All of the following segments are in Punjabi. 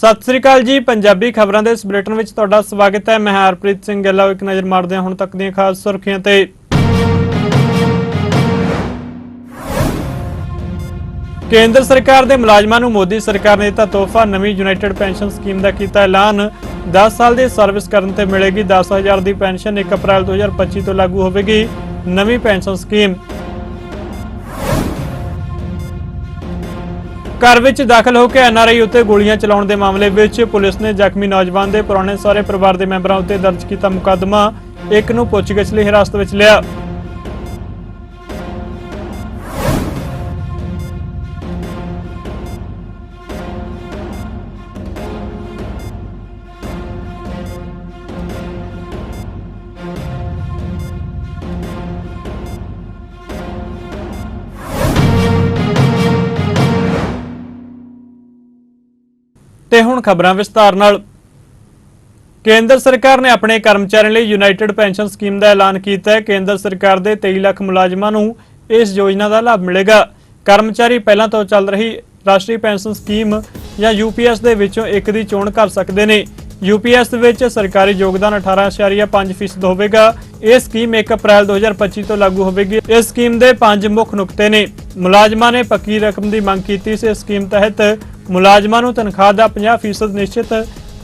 ਸਤਿ ਸ੍ਰੀ ਅਕਾਲ ਜੀ, ਪੰਜਾਬੀ ਖਬਰਾਂ ਦੇ ਇਸ ਬੁਲੇਟਿਨ ਵਿੱਚ ਤੁਹਾਡਾ ਸਵਾਗਤ ਹੈ। ਮੈਂ ਹਰਪ੍ਰੀਤ ਸਿੰਘ ਗਿੱਲ ਇੱਕ ਨਜ਼ਰ ਮਾਰਦੇ ਹਾਂ ਹੁਣ ਤੱਕ ਦੀਆਂ ਖਾਸ ਸੁਰਖੀਆਂ ਤੇ। ਕੇਂਦਰ ਸਰਕਾਰ ਦੇ ਮੁਲਾਜ਼ਮਾਂ ਨੂੰ ਮੋਦੀ ਸਰਕਾਰ ਨੇ ਦਿੱਤਾ ਤੋਹਫਾ। ਨਵੀਂ ਯੂਨਾਈਟਿਡ ਪੈਨਸ਼ਨ ਸਕੀਮ ਦਾ ਕੀਤਾ ਐਲਾਨ। 10 ਸਾਲ ਦੀ ਸਰਵਿਸ ਕਰਨ ਤੇ ਮਿਲੇਗੀ 10000 ਦੀ ਪੈਨਸ਼ਨ। 1 ਅਪ੍ਰੈਲ 2025 ਤੋਂ ਲਾਗੂ ਹੋਵੇਗੀ ਨਵੀਂ ਪੈਨਸ਼ਨ ਸਕੀਮ। ਘਰ ਵਿੱਚ ਦਾਖਲ ਹੋ ਕੇ ਐਨਆਰਆਈ ਉੱਤੇ ਗੋਲੀਆਂ ਚਲਾਉਣ ਦੇ ਮਾਮਲੇ ਵਿੱਚ ਪੁਲਿਸ ਨੇ ਜ਼ਖਮੀ ਨੌਜਵਾਨ ਦੇ ਪੁਰਾਣੇ ਸਾਰੇ ਪਰਿਵਾਰ ਦੇ ਮੈਂਬਰਾਂ ਉੱਤੇ ਦਰਜ ਕੀਤਾ ਮੁਕੱਦਮਾ। ਇੱਕ ਨੂੰ ਪੁੱਛਗਿੱਛ ਲਈ ਹਿਰਾਸਤ ਵਿੱਚ ਲਿਆ। ਤੇ ਹੁਣ ਖਬਰਾਂ ਵਿਸਤਾਰ ਨਾਲ। ਕੇਂਦਰ ਸਰਕਾਰ ਨੇ ਆਪਣੇ ਕਰਮਚਾਰੀਆਂ ਲਈ ਯੂਨਾਈਟਿਡ ਪੈਨਸ਼ਨ ਸਕੀਮ ਦਾ ਐਲਾਨ ਕੀਤਾ ਹੈ। ਕੇਂਦਰ ਸਰਕਾਰ ਦੇ 23 ਲੱਖ ਮੁਲਾਜ਼ਮਾਂ ਨੂੰ ਇਸ ਯੋਜਨਾ ਦਾ ਲਾਭ ਮਿਲੇਗਾ। ਕਰਮਚਾਰੀ ਪਹਿਲਾਂ ਤੋਂ ਚੱਲ ਰਹੀ ਰਾਸ਼ਟਰੀ ਪੈਨਸ਼ਨ ਸਕੀਮ ਜਾਂ ਯੂਪੀਐਸ ਦੇ ਵਿੱਚੋਂ ਇੱਕ ਦੀ ਚੋਣ ਕਰ ਸਕਦੇ ਨੇ। ਯੂਪੀਐਸ ਵਿੱਚ ਸਰਕਾਰੀ ਯੋਗਦਾਨ 18.5% ਹੋਵੇਗਾ। ਇਹ ਸਕੀਮ 1 ਅਪ੍ਰੈਲ 2025 ਤੋਂ ਲਾਗੂ ਹੋਵੇਗੀ। ਇਸ ਸਕੀਮ ਦੇ ਪੰਜ ਮੁੱਖ ਨੁਕਤੇ ਨੇ। ਮੁਲਾਜ਼ਮਾਂ ਨੇ ਪੱਕੀ ਰਕਮ ਦੀ ਮੰਗ ਕੀਤੀ ਸੀ। ਇਸ ਸਕੀਮ ਤਹਿਤ ਮੁਲਾਜ਼ਮਾਂ ਨੂੰ ਤਨਖਾਹ ਦਾ 50% ਨਿਸ਼ਚਿਤ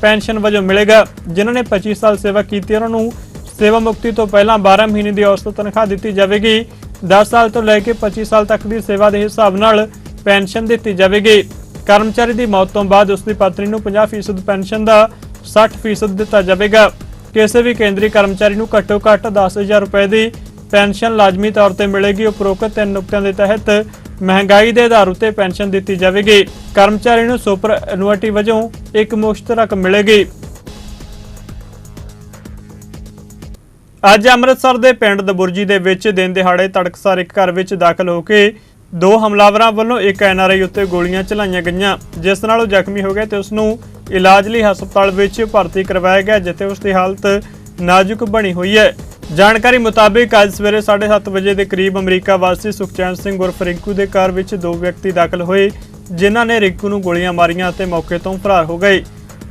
ਪੈਨਸ਼ਨ ਵਜੋਂ ਮਿਲੇਗਾ। ਜਿਨ੍ਹਾਂ ਨੇ 25 ਸਾਲ ਸੇਵਾ ਕੀਤੀ ਉਹਨਾਂ ਨੂੰ ਸੇਵਾ ਮੁਕਤੀ ਤੋਂ ਪਹਿਲਾਂ 12 ਮਹੀਨੇ ਦੀ ਔਸਤ ਤਨਖਾਹ ਦਿੱਤੀ ਜਾਵੇਗੀ। 10 ਸਾਲ ਤੋਂ ਲੈ ਕੇ 25 ਸਾਲ ਤੱਕ ਦੀ ਸੇਵਾ ਦੇ ਹਿਸਾਬ ਨਾਲ ਪੈਨਸ਼ਨ ਦਿੱਤੀ ਜਾਵੇਗੀ। ਕਰਮਚਾਰੀ ਦੀ ਮੌਤ ਤੋਂ ਬਾਅਦ ਉਸ ਦੀ ਪਤਨੀ ਨੂੰ 50% ਪੈਨਸ਼ਨ ਦਾ 60% ਦਿੱਤਾ ਜਾਵੇਗਾ। ਕਿਸੇ ਵੀ ਕੇਂਦਰੀ ਕਰਮਚਾਰੀ ਨੂੰ ਘੱਟੋ ਘੱਟ 10000 ਰੁਪਏ ਦੀ ਪੈਨਸ਼ਨ ਲਾਜ਼ਮੀ ਤੌਰ ਤੇ ਮਿਲੇਗੀ। ਉਪਰੋਕਤ ਤਿੰਨ ਨੁਕਤਿਆਂ ਦੇ ਤਹਿਤ ਮਹਿੰਗਾਈ ਦੇ ਆਧਾਰ ਉੱਤੇ ਪੈਨਸ਼ਨ ਦਿੱਤੀ ਜਾਵੇਗੀ। ਕਰਮਚਾਰੀ ਨੂੰ ਸੁਪਰ ਐਨੂਅਟੀ ਵਜੋਂ ਇੱਕ ਮੁਸ਼ਤ ਰਕਮ ਮਿਲੇਗੀ। ਅੱਜ ਅੰਮ੍ਰਿਤਸਰ ਦੇ ਪਿੰਡ ਦਬੁਰਜੀ ਦੇ ਵਿੱਚ ਦਿਨ ਦਿਹਾੜੇ ਤੜਕਸਾਰ ਇੱਕ ਘਰ ਵਿੱਚ ਦਾਖਲ ਹੋ ਕੇ ਦੋ ਹਮਲਾਵਰਾਂ ਵੱਲੋਂ ਇੱਕ ਐਨਆਰਆਈ ਉੱਤੇ ਗੋਲੀਆਂ ਚਲਾਈਆਂ ਗਈਆਂ। ਜਿਸ ਨਾਲ ਉਹ ਜ਼ਖਮੀ ਹੋ ਗਿਆ ਤੇ ਉਸ ਨੂੰ ਇਲਾਜ ਲਈ ਹਸਪਤਾਲ ਵਿੱਚ ਭਰਤੀ ਕਰਵਾਇਆ ਗਿਆ, ਜਿੱਥੇ ਉਸ ਦੀ ਹਾਲਤ ਨਾਜ਼ੁਕ ਬਣੀ ਹੋਈ ਹੈ। ਜਾਣਕਾਰੀ ਮੁਤਾਬਿਕ ਅੱਜ ਸਵੇਰੇ 7:30 ਵਜੇ ਦੇ ਕਰੀਬ ਅਮਰੀਕਾ ਵਾਸੀ ਸੁਖਚੈਨ ਸਿੰਘ ਉਰਫ ਰਿੰਕੂ ਦੇ ਘਰ ਵਿੱਚ ਦੋ ਵਿਅਕਤੀ ਦਾਖਲ ਹੋਏ, ਜਿਨ੍ਹਾਂ ਨੇ ਰਿੰਕੂ ਨੂੰ ਗੋਲੀਆਂ ਮਾਰੀਆਂ ਅਤੇ ਮੌਕੇ ਤੋਂ ਫਰਾਰ ਹੋ ਗਏ।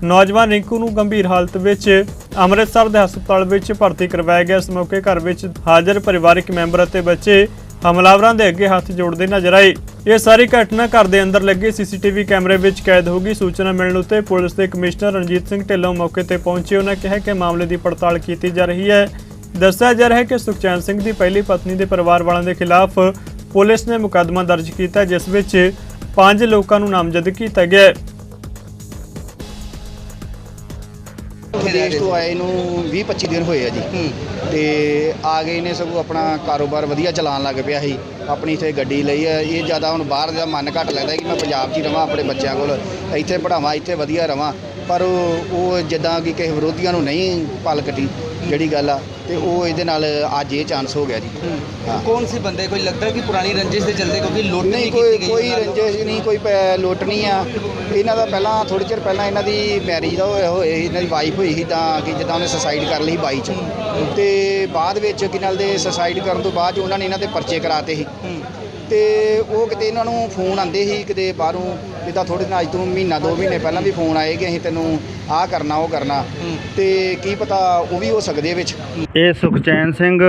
ਨੌਜਵਾਨ ਰਿੰਕੂ ਨੂੰ ਗੰਭੀਰ ਹਾਲਤ ਵਿੱਚ ਅੰਮ੍ਰਿਤਸਰ ਦੇ ਹਸਪਤਾਲ ਵਿੱਚ ਭਰਤੀ ਕਰਵਾਇਆ ਗਿਆ। ਇਸ ਮੌਕੇ ਘਰ ਵਿੱਚ ਹਾਜ਼ਰ ਪਰਿਵਾਰਕ ਮੈਂਬਰ ਅਤੇ ਬੱਚੇ ਹਮਲਾਵਰਾਂ ਦੇ ਅੱਗੇ ਹੱਥ ਜੋੜਦੇ ਨਜ਼ਰ ਆਏ। ਇਹ ਸਾਰੀ ਘਟਨਾ ਘਰ ਦੇ ਅੰਦਰ ਲੱਗੇ ਸੀਸੀਟੀਵੀ ਕੈਮਰੇ ਵਿੱਚ ਕੈਦ ਹੋ ਗਈ। ਸੂਚਨਾ ਮਿਲਣ ਉੱਤੇ ਪੁਲਿਸ ਦੇ ਕਮਿਸ਼ਨਰ ਰਣਜੀਤ ਸਿੰਘ ਢਿੱਲੋਂ ਮੌਕੇ ਤੇ ਪਹੁੰਚੇ। ਉਹਨਾਂ ਕਿਹਾ ਕਿ ਮਾਮਲੇ ਦੀ ਪੜਤਾਲ ਕੀਤੀ ਜਾ ਰਹੀ ਹੈ। ਦੱਸਿਆ ਜਾ ਰਿਹਾ ਹੈ ਕਿ ਸੁਖਚੈਨ ਸਿੰਘ ਦੀ ਪਹਿਲੀ ਪਤਨੀ ਦੇ ਪਰਿਵਾਰ ਵਾਲਿਆਂ ਦੇ ਖਿਲਾਫ ਪੁਲਿਸ ਨੇ ਮੁਕੱਦਮਾ ਦਰਜ ਕੀਤਾ ਹੈ, ਜਿਸ ਵਿੱਚ ਪੰਜ ਲੋਕਾਂ ਨੂੰ ਨਾਮਜ਼ਦ ਕੀਤਾ ਗਿਆ ਹੈ। ਵਿਦੇਸ਼ ਤੋਂ ਆਏ ਨੂੰ 20 25 ਦਿਨ ਹੋਏ ਆ ਜੀ। ਤੇ ਆ ਗਏ ਨੇ ਸਗੋਂ ਆਪਣਾ ਕਾਰੋਬਾਰ ਵਧੀਆ ਚਲਾਉਣ ਲੱਗ ਪਿਆ ਸੀ। ਆਪਣੀ ਇੱਥੇ ਗੱਡੀ ਲਈ ਹੈ ਇਹ ਜ਼ਿਆਦਾ ਹੁਣ ਬਾਹਰ ਦਾ ਮਨ ਘੱਟ ਲੱਗਦਾ ਕਿ ਮੈਂ ਪੰਜਾਬ 'ਚ ਹੀ ਰਵਾਂ ਆਪਣੇ ਬੱਚਿਆਂ ਕੋਲ। ਇੱਥੇ ਪੜਾਵਾਂ ਇੱਥੇ ਵਧੀਆ ਰਵਾਂ। ਪਰ ਉਹ ਉਹ ਜਿੱਦਾਂ ਕਿ ਕਿਸੇ ਵਿਰੋਧੀਆਂ ਨੂੰ ਨਹੀਂ ਪਲ ਕੱਟੀ ਜਿਹੜੀ ਗੱਲ ਆ ਤੇ ਉਹ ਇਹਦੇ ਨਾਲ ਅੱਜ ਇਹ ਚਾਂਸ ਹੋ ਗਿਆ ਜੀ। ਹਾਂ। ਕੌਣ ਸੀ ਬੰਦੇ? ਕੋਈ ਲੱਗਦਾ ਕਿ ਪੁਰਾਣੀ ਰੰਜਿਸ਼ ਦੇ ਚੱਲਦੇ ਕਿਉਂਕਿ ਲੁੱਟ ਨਹੀਂ ਕੋਈ ਕੀਤੀ ਗਈ ਕੋਈ। ਰੰਜਿਸ਼ ਨਹੀਂ ਕੋਈ ਲੁੱਟ ਨਹੀਂ ਆ। ਇਹਨਾਂ ਦਾ ਪਹਿਲਾਂ ਥੋੜੀ ਚਿਰ ਪਹਿਲਾਂ ਇਹਨਾਂ ਦੀ ਮੈਰਿਜ ਦਾ ਹੋਇਆ ਸੀ ਇਹਨਾਂ ਦੀ ਵਾਈਫ ਹੋਈ ਸੀ ਤਾਂ ਕਿ ਜਿੱਦਾਂ ਉਹਨੇ ਸੁਸਾਈਡ ਕਰ ਲਈ 22 ਚ। ਤੇ ਬਾਅਦ ਵਿੱਚ ਕੀ ਨਾਲ ਦੇ ਸੁਸਾਈਡ ਕਰਨ ਤੋਂ ਬਾਅਦ ਉਹਨਾਂ ਨੇ ਇਹਨਾਂ ਦੇ ਪਰਚੇ ਕਰਾਤੇ ਸੀ। ਤੇ ਉਹ ਕਿਤੇ ਇਹਨਾਂ ਨੂੰ ਫੋਨ ਆਂਦੇ ਸੀ ਕਿਤੇ ਬਾਹਰੋਂ, ਜਿੱਦਾਂ ਥੋੜੇ ਦਿਨ ਅੱਜ ਤੋਂ ਮਹੀਨਾ, ਦੋ ਮਹੀਨੇ ਪਹਿਲਾਂ ਵੀ ਫੋਨ ਆਏ ਕਿ ਅਸੀਂ ਤੈਨੂੰ ਆਹ ਕਰਨਾ, ਉਹ ਕਰਨਾ। ਤੇ ਕੀ ਪਤਾ ਉਹ ਵੀ ਹੋ ਸਕਦੇ ਵਿੱਚ। ਇਹ ਸੁਖਚੈਨ ਸਿੰਘ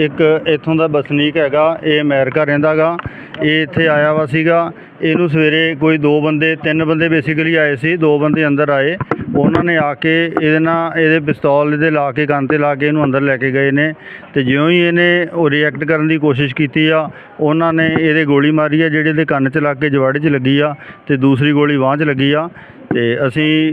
ਇੱਕ ਇੱਥੋਂ ਦਾ ਵਸਨੀਕ ਹੈਗਾ, ਇਹ ਅਮਰੀਕਾ ਰਹਿੰਦਾਗਾ ਇਹ ਇੱਥੇ ਆਇਆ ਵਾ ਸੀਗਾ। ਇਹਨੂੰ ਸਵੇਰੇ ਕੋਈ ਦੋ ਬੰਦੇ, ਤਿੰਨ ਬੰਦੇ ਬੇਸਿਕਲੀ ਆਏ ਸੀ, ਦੋ ਬੰਦੇ ਅੰਦਰ ਆਏ। ਉਹਨਾਂ ਨੇ ਆ ਕੇ ਇਹਦੇ ਨਾਲ ਇਹਦੇ ਪਿਸਤੌਲ ਇਹਦੇ ਲਾ ਕੇ ਕੰਨ ਤੇ ਲਾ ਕੇ ਇਹਨੂੰ ਅੰਦਰ ਲੈ ਕੇ ਗਏ ਨੇ ਤੇ ਜਿਉਂ ਹੀ ਇਹਨੇ ਉਹ ਰਿਐਕਟ ਕਰਨ ਦੀ ਕੋਸ਼ਿਸ਼ ਕੀਤੀ ਆ, ਉਹਨਾਂ ਨੇ ਇਹਦੇ ਗੋਲੀ ਮਾਰੀ ਆ, ਜਿਹੜੇ ਇਹਦੇ ਕੰਨ 'ਚ ਲੱਗ ਕੇ ਜਵਾੜੇ 'ਚ ਲੱਗੀ ਆ ਤੇ ਦੂਸਰੀ ਗੋਲੀ ਬਾਂਹ 'ਚ ਲੱਗੀ ਆ ਤੇ ਅਸੀਂ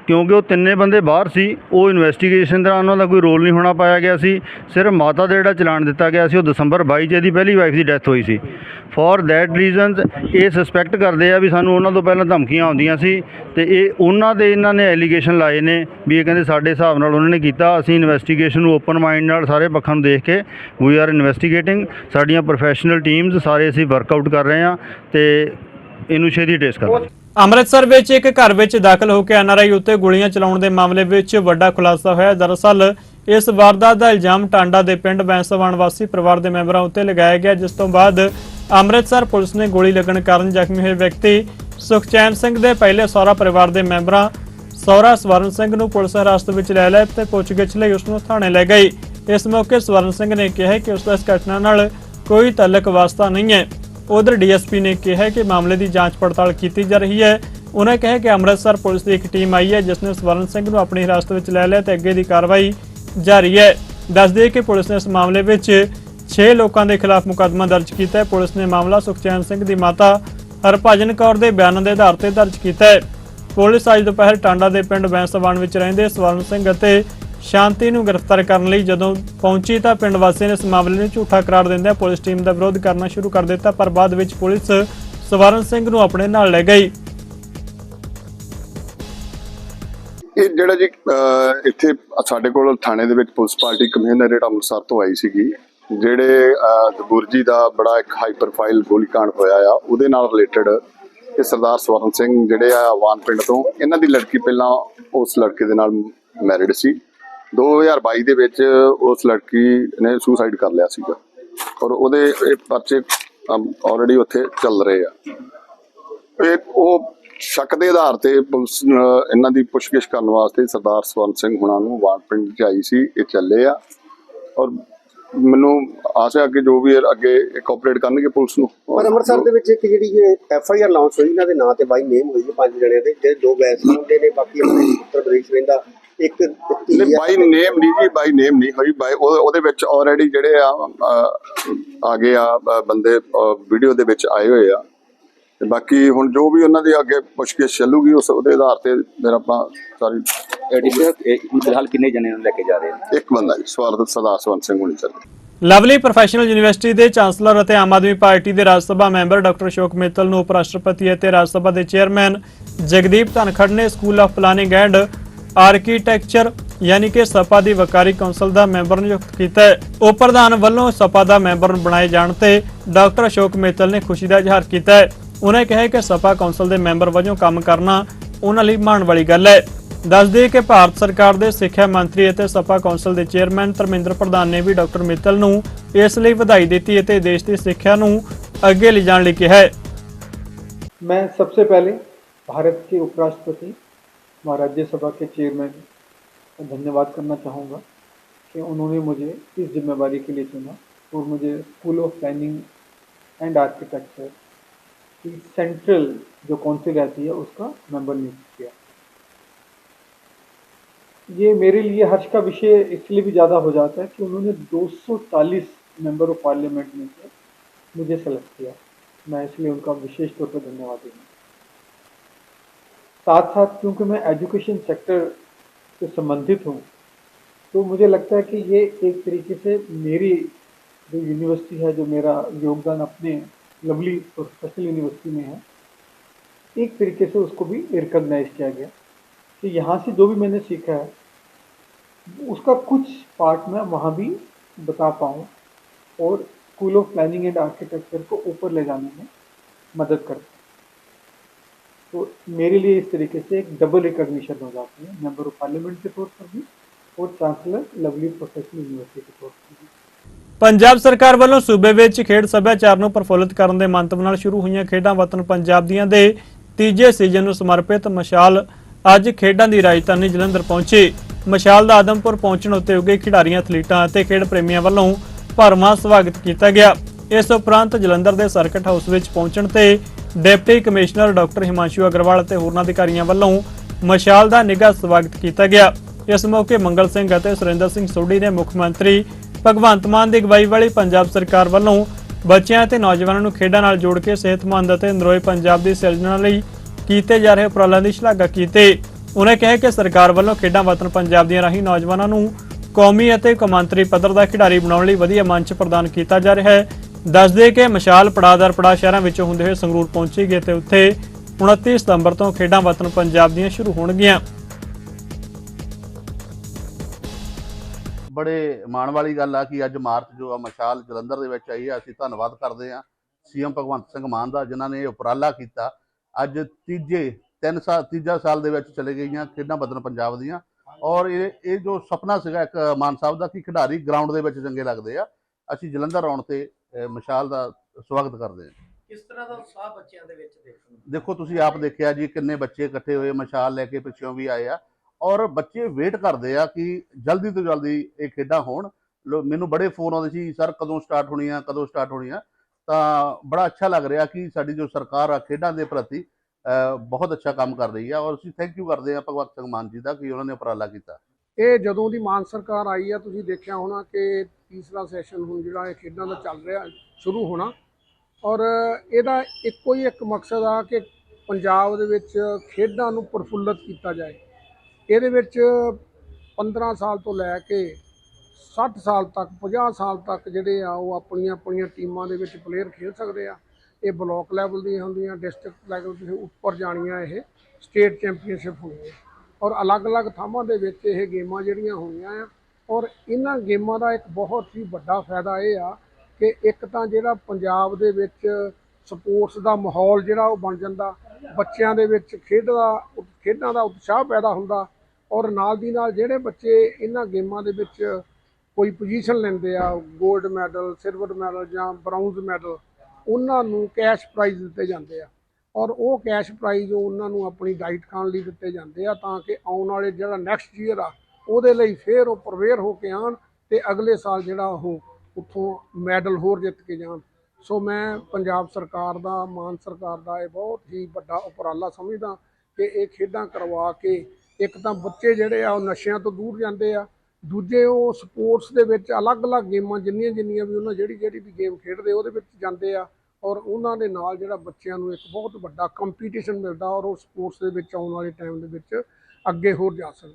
ਕਿਉਂਕਿ ਉਹ ਤਿੰਨੇ ਬੰਦੇ ਬਾਹਰ ਸੀ, ਉਹ ਇਨਵੈਸਟੀਗੇਸ਼ਨ ਦੌਰਾਨ ਉਹਨਾਂ ਦਾ ਕੋਈ ਰੋਲ ਨਹੀਂ ਹੋਣਾ ਪਾਇਆ ਗਿਆ ਸੀ। ਸਿਰਫ ਮਾਤਾ ਦਾ ਜਿਹੜਾ ਚਲਾਨ ਦਿੱਤਾ ਗਿਆ ਸੀ, ਉਹ ਦਸੰਬਰ 22 ਚ ਇਹਦੀ ਪਹਿਲੀ ਵਾਈਫ ਦੀ ਡੈਥ ਹੋਈ ਸੀ। ਫॉर ਦੈਟ ਰੀਜ਼ਨਸ ਇਹ ਸਸਪੈਕਟ ਕਰਦੇ ਆ ਵੀ ਸਾਨੂੰ ਉਹਨਾਂ ਤੋਂ ਪਹਿਲਾਂ ਧਮਕੀਆਂ ਆਉਂਦੀਆਂ ਸੀ ਤੇ ਇਹ ਉਹਨਾਂ ਦੇ ਇਹਨਾਂ ਨੇ ਐਲੀਗੇਸ਼ਨ ਲਾਏ ਨੇ ਵੀ ਇਹ ਕਹਿੰਦੇ ਸਾਡੇ ਹਿਸਾਬ ਨਾਲ ਉਹਨਾਂ ਨੇ ਕੀਤਾ। ਅਸੀਂ ਇਨਵੈਸਟੀਗੇਸ਼ਨ ਨੂੰ ਓਪਨ ਮਾਈਂਡ ਨਾਲ ਸਾਰੇ ਪੱਖਾਂ ਨੂੰ ਦੇਖ ਕੇ ਵੀ ਆਰ ਇਨਵੈਸਟੀਗੇਟਿੰਗ ਸਾਡੀਆਂ ਪ੍ਰੋਫੈਸ਼ਨਲ ਟੀਮਸ ਸਾਰੇ ਅਸੀਂ ਵਰਕਆਊਟ ਕਰ ਰਹੇ ਹਾਂ ਤੇ ਇਹਨੂੰ ਛੇਤੀ ਟੇਸ ਕਰ ਰਹੇ ਅੰਮ੍ਰਿਤਸਰ ਵਿੱਚ ਇੱਕ ਘਰ ਵਿੱਚ ਦਾਖਲ ਹੋ ਕੇ ਐਨਆਰਆਈ ਉੱਤੇ ਗੋਲੀਆਂ ਚਲਾਉਣ ਦੇ ਮਾਮਲੇ ਵਿੱਚ ਵੱਡਾ ਖੁਲਾਸਾ ਹੋਇਆ। ਦਰਅਸਲ, ਇਸ ਵਾਰਦਾਤ ਦਾ ਇਲਜ਼ਾਮ ਟਾਂਡਾ ਦੇ ਪਿੰਡ ਬੈਂਸਵਾਨ ਵਾਸੀ ਪਰਿਵਾਰ ਦੇ ਮੈਂਬਰਾਂ ਉੱਤੇ ਲਗਾਇਆ ਗਿਆ, ਜਿਸ ਤੋਂ ਬਾਅਦ ਅੰਮ੍ਰਿਤਸਰ ਪੁਲਿਸ ਨੇ ਗੋਲੀ ਲੱਗਣ ਕਾਰਨ ਜ਼ਖਮੀ ਹੋਏ ਵਿਅਕਤੀ ਸੁਖਚੈਨ ਸਿੰਘ ਦੇ ਪਹਿਲੇ ਸਹੁਰਾ ਪਰਿਵਾਰ ਦੇ ਮੈਂਬਰਾਂ, ਸਹੁਰਾ ਸਵਰਨ ਸਿੰਘ ਨੂੰ ਪੁਲਿਸ ਹਿਰਾਸਤ ਵਿੱਚ ਲੈ ਲਿਆ ਤੇ ਪੁੱਛਗਿੱਛ ਲਈ ਉਸ ਨੂੰ ਥਾਣੇ ਲੈ ਗਈ। ਇਸ ਮੌਕੇ ਸਵਰਨ ਸਿੰਘ ਨੇ ਕਿਹਾ ਕਿ ਉਸ ਦਾ ਇਸ ਘਟਨਾ ਨਾਲ ਕੋਈ ਤਲਕ ਵਾਸਤਾ ਨਹੀਂ ਹੈ। ਉਧਰ ਡੀਐਸਪੀ ਨੇ ਕਿਹਾ ਕਿ ਮਾਮਲੇ ਦੀ ਜਾਂਚ ਪੜਤਾਲ ਕੀਤੀ ਜਾ ਰਹੀ ਹੈ। ਉਹਨਾਂ ਕਿਹਾ ਕਿ ਅੰਮ੍ਰਿਤਸਰ ਪੁਲਿਸ ਦੀ ਇੱਕ ਟੀਮ ਆਈ ਹੈ, ਜਿਸ ਨੇ ਸਵਰਨ ਸਿੰਘ ਨੂੰ ਆਪਣੀ ਹਿਰਾਸਤ ਵਿੱਚ ਲੈ ਲਿਆ ਤੇ ਅੱਗੇ ਦੀ ਕਾਰਵਾਈ ਜਾਰੀ ਹੈ। ਦੱਸ ਕਿ ਪੁਲਿਸ ਨੇ ਇਸ ਮਾਮਲੇ ਵਿੱਚ 6 ਲੋਕਾਂ ਦੇ ਖਿਲਾਫ ਮੁਕੱਦਮਾ ਦਰਜ ਕੀਤਾ ਹੈ। ਪੁਲਿਸ ਨੇ ਮਾਮਲਾ ਸੁਖਚੈਨ ਸਿੰਘ ਦੀ ਮਾਤਾ ਹਰਭਜਨ ਕੌਰ ਦੇ ਬਿਆਨਾਂ ਦੇ ਆਧਾਰ ਤੇ ਦਰਜ ਕੀਤਾ ਹੈ। ਪੁਲਿਸ ਅੱਜ ਦੁਪਹਿਰ ਟਾਂਡਾ ਦੇ ਪਿੰਡ ਬੈਂਸਵਾਨ ਵਿੱਚ ਰਹਿੰਦੇ ਸਵਰਨ ਸਿੰਘ ਅਤੇ ਸ਼ਾਂਤੀ ਨੂੰ ਗ੍ਰਿਫਤਾਰ ਕਰਨ ਲਈ ਜਦੋਂ ਪਹੁੰਚੀ ਤਾਂ ਪਿੰਡ ਵਾਸੀਆਂ ਨੇ ਇਸ ਮਾਮਲੇ ਨੂੰ ਝੂਠਾ ਕਰਾਰ ਦਿੰਦਿਆਂ ਪੁਲਿਸ ਟੀਮ ਦਾ ਵਿਰੋਧ ਕਰਨਾ ਸ਼ੁਰੂ ਕਰ ਦਿੱਤਾ ਪਰ ਬਾਅਦ ਵਿੱਚ ਪੁਲਿਸ ਸਵਰਨ ਸਿੰਘ ਨੂੰ ਆਪਣੇ ਨਾਲ ਲੈ ਗਈ। ਇਹ ਜਿਹੜਾ ਜੀ ਅਹ ਇੱਥੇ ਸਾਡੇ ਕੋਲ ਥਾਣੇ ਦੇ ਵਿੱਚ ਪੁਲਿਸ ਪਾਰਟੀ ਕਮਿਸ਼ਨਰੇਟ ਅੰਮ੍ਰਿਤਸਰ ਤੋਂ ਆਈ ਸੀਗੀ ਜਿਹੜੇ ਅਹ, ਦਾ ਬੜਾ ਇੱਕ ਹਾਈ ਪ੍ਰੋਫਾਈਲ ਗੋਲੀकांड ਹੋਇਆ ਆ ਉਹਦੇ ਨਾਲ ਰਿਲੇਟਡ ਇਹ ਸਰਦਾਰ ਸਵਰਨ ਸਿੰਘ ਜਿਹੜੇ ਆ ਆਵਾਨ ਪਿੰਡ ਤੋਂ ਇਹਨਾਂ ਦੀ ਲੜਕੀ ਪਹਿਲਾਂ ਉਸ ਲੜਕੇ ਦੇ ਨਾਲ ਮੈਰਿਡ ਸੀ। 2022 ਦੇ ਵਿੱਚ ਉਸ ਲੜਕੀ ਨੇ ਸੁਸਾਈਡ ਕਰ ਲਿਆ ਸੀਗਾ। ਔਰ ਉਹਦੇ ਇਹ ਪਰਚੇ ਆਲਰੇਡੀ ਉੱਥੇ ਚੱਲ ਰਹੇ ਆ। ਇਹ ਉਹ ਸ਼ੱਕ ਦੇ ਆਧਾਰ ਤੇ ਪੁਲਿਸ ਇਹਨਾਂ ਦੀ ਪੁੱਛਗਿੱਛ ਕਰਨ ਵਾਸਤੇ ਸਰਦਾਰ ਸਵਰਨ ਸਿੰਘ ਹੁਣਾਂ ਨੂੰ ਵਾਨ ਪਿੰਡ ਚ ਆਈ ਸੀ, ਇਹ ਚੱਲੇ ਆ। ਔਰ ਮੈਨੂੰ ਆਸ ਹੈ ਕਿ ਜੋ ਵੀ ਅੱਗੇ ਕੋਆਪਰੇਟ ਕਰਨਗੇ ਪੁਲਿਸ ਨੂੰ। ਪਰ ਅੰਮ੍ਰਿਤਸਰ ਦੇ ਵਿੱਚ ਇੱਕ ਜਿਹੜੀ ਐਫ ਆਈ ਆਰ ਲਾਂਚ ਹੋਈ, ਇਹਨਾਂ ਦੇ ਨਾਂ ਤੇ ਬਾਈ ਨੇਮ ਹੋਈ ਪੰਜ ਜਣੇ ਦੇ, ਜਿਹੜੇ ਦੋ ਵੈਸ ਹੁੰਦੇ ਨੇ, ਬਾਕੀ ਆਪਣੇ ਉੱਤਰ ਪ੍ਰਦੇਸ਼ ਰਹਿੰਦਾ। ਇੱਕ ਧੀ ਨਹੀਂ ਆ। ਬਾਈ ਨੇਮ ਨਹੀਂ ਜੀ ਬਾਈ ਨੇਮ ਨਹੀਂ ਹੋਈ ਬਾਈ ਉਹ- ਉਹਦੇ ਵਿੱਚ ਆਲਰੇਡੀ ਜਿਹੜੇ ਆ ਅਹ, ਆ ਗਏ ਆ ਬ- ਬੰਦੇ ਵੀਡੀਓ ਦੇ ਵਿੱਚ ਆਏ ਹੋਏ ਆ। ਤੇ ਬਾਕੀ ਹੁਣ ਜੋ ਵੀ ਉਹਨਾਂ ਦੀ ਅੱਗੇ ਪੁੱਛਗਿੱਛ ਚੱਲੂਗੀ ਉਸ ਉਹਦੇ ਆਧਾਰ ਤੇ ਫਿਰ ਆਪਾਂ ਸਾਰੀ ਫਿਲਹਾਲ ਕਿੰਨੇ ਜਣੇ ਨੂੰ ਲੈ ਕੇ ਜਾ ਰਹੇ ਨੇ? ਇੱਕ ਬੰਦਾ ਜੀ ਸਵਾਰਥ ਸਰਦਾਰ ਸਵਰਨ ਸਿੰਘ ਹੋਣੀ ਚੱਲੇ ਲਵਲੀ ਪ੍ਰੋਫੈਸ਼ਨਲ ਯੂਨੀਵਰਸਿਟੀ ਦੇ ਚਾਂਸਲਰ ਅਤੇ ਆਮ ਆਦਮੀ ਪਾਰਟੀ ਦੇ ਰਾਜ ਸਭਾ ਮੈਂਬਰ ਡਾਕਟਰ ਅਸ਼ੋਕ ਮਿੱਤਲ ਨੂੰ ਉਪ ਰਾਸ਼ਟਰਪਤੀ ਅਤੇ ਰਾਜ ਸਭਾ ਦੇ ਚੇਅਰਮੈਨ ਜਗਦੀਪ ਧਨਖੜ ਨੇ school of planning and architecture ਯਾਨੀ ਕਿ ਸਪਾ ਦੀ ਵਕਾਰੀ ਕੌਂਸਲ ਦਾ ਮੈਂਬਰ ਨਿਯੁਕਤ ਕੀਤਾ ਹੈ ਉਪ ਪ੍ਰਧਾਨ ਵੱਲੋਂ ਸਪਾ ਦਾ ਮੈਂਬਰ ਬਣਾਏ ਜਾਣ ਤੇ ਡਾਕਟਰ ਅਸ਼ੋਕ ਮਿੱਤਲ ਨੇ ਖੁਸ਼ੀ ਦਾ ਇਜ਼ਹਾਰ ਕੀਤਾ ਹੈ ਉਹਨਾਂ ਕਿਹਾ ਕਿ ਸਪਾ ਕੌਂਸਲ ਦੇ ਮੈਂਬਰ ਵਜੋਂ ਕੰਮ ਕਰਨਾ ਉਹਨਾਂ ਲਈ ਮਾਣ ਵਾਲੀ ਗੱਲ ਹੈ ਦੱਸ ਦਈਏ ਕਿ ਭਾਰਤ ਸਰਕਾਰ ਦੇ ਸਿੱਖਿਆ ਮੰਤਰੀ ਅਤੇ ਸਪਾ ਕੌਂਸਲ ਦੇ ਚੇਅਰਮੈਨ ਧਰਮਿੰਦਰ ਪ੍ਰਧਾਨ ਨੇ ਵੀ ਡਾਕਟਰ ਮਿੱਤਲ ਨੂੰ ਇਸ ਲਈ ਵਧਾਈ ਦਿੱਤੀ ਅਤੇ ਦੇਸ਼ ਦੀ ਸਿੱਖਿਆ ਨੂੰ ਅੱਗੇ ਲਿਜਾਣ ਲਈ ਕਿਹਾ ਹੈ मैं सबसे पहले भारत के उपराष्ट्रपति व राज्यसभा के चेयरमैन का धन्यवाद करना चाहूँगा कि उन्होंने मुझे इस जिम्मेवारी के लिए चुना और मुझे school of planning and architecture की सेंट्रल जो काउंसिल रहती है उसका मेंबर नियुक्त किया। ये मेरे लिए हर्ष का विषय इसलिए भी ज़्यादा हो जाता है कि उन्होंने 240 मेंबर ऑफ़ पार्लियामेंट में से मुझे सेलेक्ट किया। मैं इसलिए उनका विशेष तौर पर धन्यवाद दूँगा साथ साथ क्योंकि मैं एजुकेशन सेक्टर से संबंधित हूँ तो मुझे लगता है कि ये एक तरीके से मेरी जो यूनिवर्सिटी है, जो मेरा योगदान अपने लवली प्रोफेशनल यूनिवर्सिटी में है, एक तरीके से उसको भी रिकगनाइज किया गया। कि यहाँ से जो भी मैंने सीखा है, उसका कुछ पार्ट मैं वहाँ भी बता पाऊँ और school of planning and architecture को ऊपर ले जाने में मदद कर तो मेरे लिए इस तरीके से एक डबल रिकग्निशन हो जाती है मेंबर ऑफ पार्लियामेंट के तौर पर भी और चांसलर लवली प्रोफेशनल यूनिवर्सिटी के तौर पर भी ਪੰਜਾਬ ਸਰਕਾਰ ਵੱਲੋਂ ਸੂਬੇ ਵਿੱਚ ਖੇਡ ਸੱਭਿਆਚਾਰ ਨੂੰ ਪ੍ਰਫੁੱਲਤ ਕਰਨ ਦੇ ਮੰਤਵ ਨਾਲ ਸ਼ੁਰੂ ਹੋਈਆਂ ਖੇਡਾਂ ਵਤਨ ਪੰਜਾਬ ਦੀਆਂ ਦੇ ਤੀਜੇ ਸੀਜ਼ਨ ਨੂੰ ਸਮਰਪਿਤ ਮਸ਼ਾਲ ਅੱਜ ਖੇਡਾਂ ਦੀ ਰਾਜਧਾਨੀ ਜਲੰਧਰ ਪਹੁੰਚੀ ਮਸ਼ਾਲ ਦਾ ਆਦਮਪੁਰ ਪਹੁੰਚਣ ਉੱਤੇ ਉੱਗੇ ਖਿਡਾਰੀਆਂ ਐਥਲੀਟਾਂ ਅਤੇ ਖੇਡ ਪ੍ਰੇਮੀਆਂ ਵੱਲੋਂ ਭਰਵਾਂ ਸਵਾਗਤ ਕੀਤਾ ਗਿਆ ਇਸ ਉਪਰੰਤ ਜਲੰਧਰ ਦੇ ਸਰਕਟ ਹਾਊਸ ਵਿੱਚ ਪਹੁੰਚਣ ਤੇ deputy commissioner doctor Himanshu Agarwal ਅਤੇ ਹੋਰਨਾਂ ਅਧਿਕਾਰੀਆਂ ਵੱਲੋਂ ਮਸ਼ਾਲ ਦਾ ਨਿੱਘਾ ਸਵਾਗਤ ਕੀਤਾ ਗਿਆ। ਇਸ ਮੌਕੇ ਮੰਗਲ ਸਿੰਘ ਅਤੇ ਸੁਰਿੰਦਰ ਸਿੰਘ ਸੋਢੀ ਨੇ ਮੁੱਖ ਮੰਤਰੀ ਭਗਵੰਤ ਮਾਨ ਦੀ ਅਗਵਾਈ ਵਾਲੀ ਪੰਜਾਬ ਸਰਕਾਰ ਵੱਲੋਂ ਬੱਚਿਆਂ ਅਤੇ ਨੌਜਵਾਨਾਂ ਨੂੰ ਖੇਡਾਂ ਨਾਲ ਜੋੜ ਕੇ ਸਿਹਤਮੰਦ ਅਤੇ ਨਰੋਏ ਪੰਜਾਬ ਦੀ ਸਿਰਜਣਾ ਲਈ ਕੀਤੇ ਜਾ ਰਹੇ ਉਪਰਾਲਿਆਂ ਦੀ ਸ਼ਲਾਘਾ ਕੀਤੀ। ਉਹਨੇ ਕਿਹਾ ਕਿ ਸਰਕਾਰ ਵੱਲੋਂ ਖੇਡਾਂ ਵਤਨ ਪੰਜਾਬ ਦੀਆਂ ਰਾਹੀਂ ਨੌਜਵਾਨਾਂ ਨੂੰ ਕੌਮੀ ਅਤੇ ਕੌਮਾਂਤਰੀ ਪੱਧਰ ਦਾ ਖਿਡਾਰੀ ਬਣਾਉਣ ਲਈ ਵਧੀਆ ਮੰਚ ਪ੍ਰਦਾਨ ਕੀਤਾ ਜਾ ਰਿਹਾ ਹੈ। ਦੱਸਦੇ ਕਿ ਮਸ਼ਾਲ ਪੜਾ ਦਰ ਪੜਾ ਸ਼ਹਿਰਾਂ ਵਿੱਚੋਂ ਹੁੰਦੇ ਹੋਏ ਸੰਗਰੂਰ ਪਹੁੰਚੇਗੀ ਤੇ ਉੱਥੇ 29 ਸਤੰਬਰ ਤੋਂ ਖੇਡਾਂ ਵਤਨ ਪੰਜਾਬ ਦੀਆਂ ਸ਼ੁਰੂ ਹੋਣਗੀਆਂ। ਬੜੇ ਮਾਣ ਵਾਲੀ ਗੱਲ ਆ ਕਿ ਅੱਜ ਮਾਰਚ ਜੋ ਆ ਮਸ਼ਾਲ ਜਲੰਧਰ ਦੇ ਵਿੱਚ ਆਈ ਆ, ਅਸੀਂ ਧੰਨਵਾਦ ਕਰਦੇ ਆ ਸੀਐਮ ਭਗਵੰਤ ਸਿੰਘ ਮਾਨ ਦਾ, ਜਿਨ੍ਹਾਂ ਨੇ ਇਹ ਉਪਰਾਲਾ ਕੀਤਾ। ਅੱਜ ਤੀਜੇ, ਤਿੰਨ ਸਾਲ ਤੀਜਾ ਸਾਲ ਦੇ ਵਿੱਚ ਚਲੇ ਗਈਆਂ ਖੇਡਾਂ ਬਦਨ ਪੰਜਾਬ ਦੀਆਂ। ਔਰ ਇਹ ਇਹ ਜੋ ਸੁਪਨਾ ਸੀਗਾ ਇੱਕ ਮਾਨ ਸਾਹਿਬ ਦਾ ਕਿ ਖਿਡਾਰੀ ਗਰਾਊਂਡ ਦੇ ਵਿੱਚ ਚੰਗੇ ਲੱਗਦੇ ਆ। ਅਸੀਂ ਜਲੰਧਰ ਆਉਣ ਤੇ ਮਸ਼ਾਲ ਦਾ ਸਵਾਗਤ ਕਰਦੇ ਹਾਂ। ਕਿਸ ਤਰ੍ਹਾਂ ਦਾ ਉਤਸ਼ਾਹ ਬੱਚਿਆਂ ਦੇ ਵਿੱਚ ਦੇਖਣ ਨੂੰ? ਦੇਖੋ ਤੁਸੀਂ ਆਪ ਦੇਖਿਆ ਜੀ ਕਿੰਨੇ ਬੱਚੇ ਇਕੱਠੇ ਹੋਏ ਮਸ਼ਾਲ ਲੈ ਕੇ ਪਿੱਛੋਂ ਵੀ ਆਏ ਆ। ਔਰ ਬੱਚੇ ਵੇਟ ਕਰਦੇ ਆ ਕਿ ਜਲਦੀ ਤੋਂ ਜਲਦੀ ਇਹ ਖੇਡਾਂ ਹੋਣ। ਮੈਨੂੰ ਬੜੇ ਫੋਨ ਆਉਂਦੇ ਸੀ ਸਰ ਕਦੋਂ ਸਟਾਰਟ ਹੋਣੀਆਂ ਕਦੋਂ ਸਟਾਰਟ ਹੋਣੀਆਂ ਤਾਂ ਬੜਾ ਅੱਛਾ ਲੱਗ ਰਿਹਾ ਕਿ ਸਾਡੀ ਜੋ ਸਰਕਾਰ ਆ ਖੇਡਾਂ ਦੇ ਪ੍ਰਤੀ ਬਹੁਤ ਅੱਛਾ ਕੰਮ ਕਰ ਰਹੀ ਆ। ਔਰ ਅਸੀਂ ਥੈਂਕ ਯੂ ਕਰਦੇ ਆ ਭਗਵੰਤ ਸਿੰਘ ਮਾਨ ਜੀ ਦਾ ਕਿ ਉਹਨਾਂ ਨੇ ਉਪਰਾਲਾ ਕੀਤਾ। ਇਹ ਜਦੋਂ ਦੀ ਮਾਨ ਸਰਕਾਰ ਆਈ ਆ, ਤੁਸੀਂ ਦੇਖਿਆ ਹੋਣਾ ਕਿ ਤੀਸਰਾ ਸੈਸ਼ਨ ਹੁਣ ਜਿਹੜਾ ਇਹ ਖੇਡਾਂ ਦਾ ਚੱਲ ਰਿਹਾ, ਸ਼ੁਰੂ ਹੋਣਾ। ਔਰ ਇਹਦਾ ਇੱਕੋ ਹੀ ਇੱਕ ਮਕਸਦ ਆ ਕਿ ਪੰਜਾਬ ਦੇ ਵਿੱਚ ਖੇਡਾਂ ਨੂੰ ਪ੍ਰਫੁੱਲਤ ਕੀਤਾ ਜਾਏ। ਇਹਦੇ ਵਿੱਚ 15 ਸਾਲ ਤੋਂ ਲੈ ਕੇ 60 ਸਾਲ ਤੱਕ 50 ਸਾਲ ਤੱਕ ਜਿਹੜੇ ਆ, ਉਹ ਆਪਣੀਆਂ ਆਪਣੀਆਂ ਟੀਮਾਂ ਦੇ ਵਿੱਚ ਪਲੇਅਰ ਖੇਡ ਸਕਦੇ ਆ। ਇਹ ਬਲਾਕ ਲੈਵਲ ਦੀਆਂ ਹੁੰਦੀਆਂ ਡਿਸਟ੍ਰਿਕਟ ਲੈਵਲ ਤੇ ਉੱਪਰ ਜਾਣੀਆਂ ਇਹ ਸਟੇਟ ਚੈਂਪੀਅਨਸ਼ਿਪ ਹੋਣੀਆਂ ਔਰ ਅਲੱਗ-ਅਲੱਗ ਥਾਵਾਂ ਦੇ ਵਿੱਚ ਇਹ ਗੇਮਾਂ ਜਿਹੜੀਆਂ ਹੋਈਆਂ ਆ, ਔਰ ਇਹਨਾਂ ਗੇਮਾਂ ਦਾ ਇੱਕ ਬਹੁਤ ਹੀ ਵੱਡਾ ਫਾਇਦਾ ਇਹ ਆ ਕਿ ਇੱਕ ਤਾਂ ਜਿਹੜਾ ਪੰਜਾਬ ਦੇ ਵਿੱਚ ਸਪੋਰਟਸ ਦਾ ਮਾਹੌਲ ਜਿਹੜਾ ਉਹ ਬਣ ਜਾਂਦਾ, ਬੱਚਿਆਂ ਦੇ ਵਿੱਚ ਖੇਡ ਦਾ ਖੇਡਾਂ ਦਾ ਉਤਸ਼ਾਹ ਪੈਦਾ ਹੁੰਦਾ, ਔਰ ਨਾਲ ਦੀ ਨਾਲ ਜਿਹੜੇ ਬੱਚੇ ਇਹਨਾਂ ਗੇਮਾਂ ਦੇ ਵਿੱਚ ਕੋਈ ਪੋਜੀਸ਼ਨ ਲੈਂਦੇ ਆ 골ਡ ਮੈਡਲ ਸਿਲਵਰ ਮੈਡਲ ਜਾਂ ਬ੍ਰਾਊਨਜ਼ ਮੈਡਲ ਉਹਨਾਂ ਨੂੰ ਕੈਸ਼ ਪ੍ਰਾਈਜ਼ ਦਿੱਤੇ ਜਾਂਦੇ ਆ। ਔਰ ਉਹ ਕੈਸ਼ ਪ੍ਰਾਈਜ਼ ਉਹਨਾਂ ਨੂੰ ਆਪਣੀ ਡਾਈਟ ਖਾਣ ਲਈ ਦਿੱਤੇ ਜਾਂਦੇ ਆ ਤਾਂ ਕਿ ਆਉਣ ਵਾਲੇ ਜਿਹੜਾ ਨੈਕਸਟ ਈਅਰ ਆ, ਉਹਦੇ ਲਈ ਫੇਰ ਉਹ ਪ੍ਰਵੇਅਰ ਹੋ ਕੇ ਆਣ ਤੇ ਅਗਲੇ ਸਾਲ ਜਿਹੜਾ ਉਹ ਉੱਥੋਂ ਮੈਡਲ ਹੋਰ ਜਿੱਤ ਕੇ ਜਾਣ। ਸੋ ਮੈਂ ਪੰਜਾਬ ਸਰਕਾਰ ਦਾ, ਮਾਨ ਸਰਕਾਰ ਦਾ ਇਹ ਬਹੁਤ ਹੀ ਵੱਡਾ ਉਪਰਾਲਾ ਸਮਝਦਾ ਕਿ ਇਹ ਖੇਡਾਂ ਕਰਵਾ ਕੇ ਇੱਕ ਤਾਂ ਬੱਚੇ ਜਿਹੜੇ ਆ ਉਹ ਨਸ਼ਿਆਂ ਤੋਂ ਦੂਰ ਜਾਂਦੇ ਆ, ਦੂਜੇ ਉਹ ਸਪੋਰਟਸ ਦੇ ਵਿੱਚ ਅਲੱਗ-ਅਲੱਗ ਗੇਮਾਂ ਜਿੰਨੀਆਂ ਜਿੰਨੀਆਂ ਵੀ ਉਹਨਾਂ ਜਿਹੜੀ ਜਿਹੜੀ ਵੀ ਗੇਮ ਖੇਡਦੇ ਉਹਦੇ ਵਿੱਚ ਜਾਂਦੇ ਆ। ਔਰ ਉਹਨਾਂ ਦੇ ਨਾਲ ਜਿਹੜਾ ਬੱਚਿਆਂ ਨੂੰ ਇੱਕ ਬਹੁਤ ਵੱਡਾ ਕੰਪੀਟੀਸ਼ਨ ਮਿਲਦਾ ਔਰ ਉਹ ਸਪੋਰਟਸ ਦੇ ਵਿੱਚ ਆਉਣ ਵਾਲੇ ਟਾਈਮ ਦੇ ਵਿੱਚ ਅੱਗੇ ਹੋਰ ਜਾ ਸਕਦੇ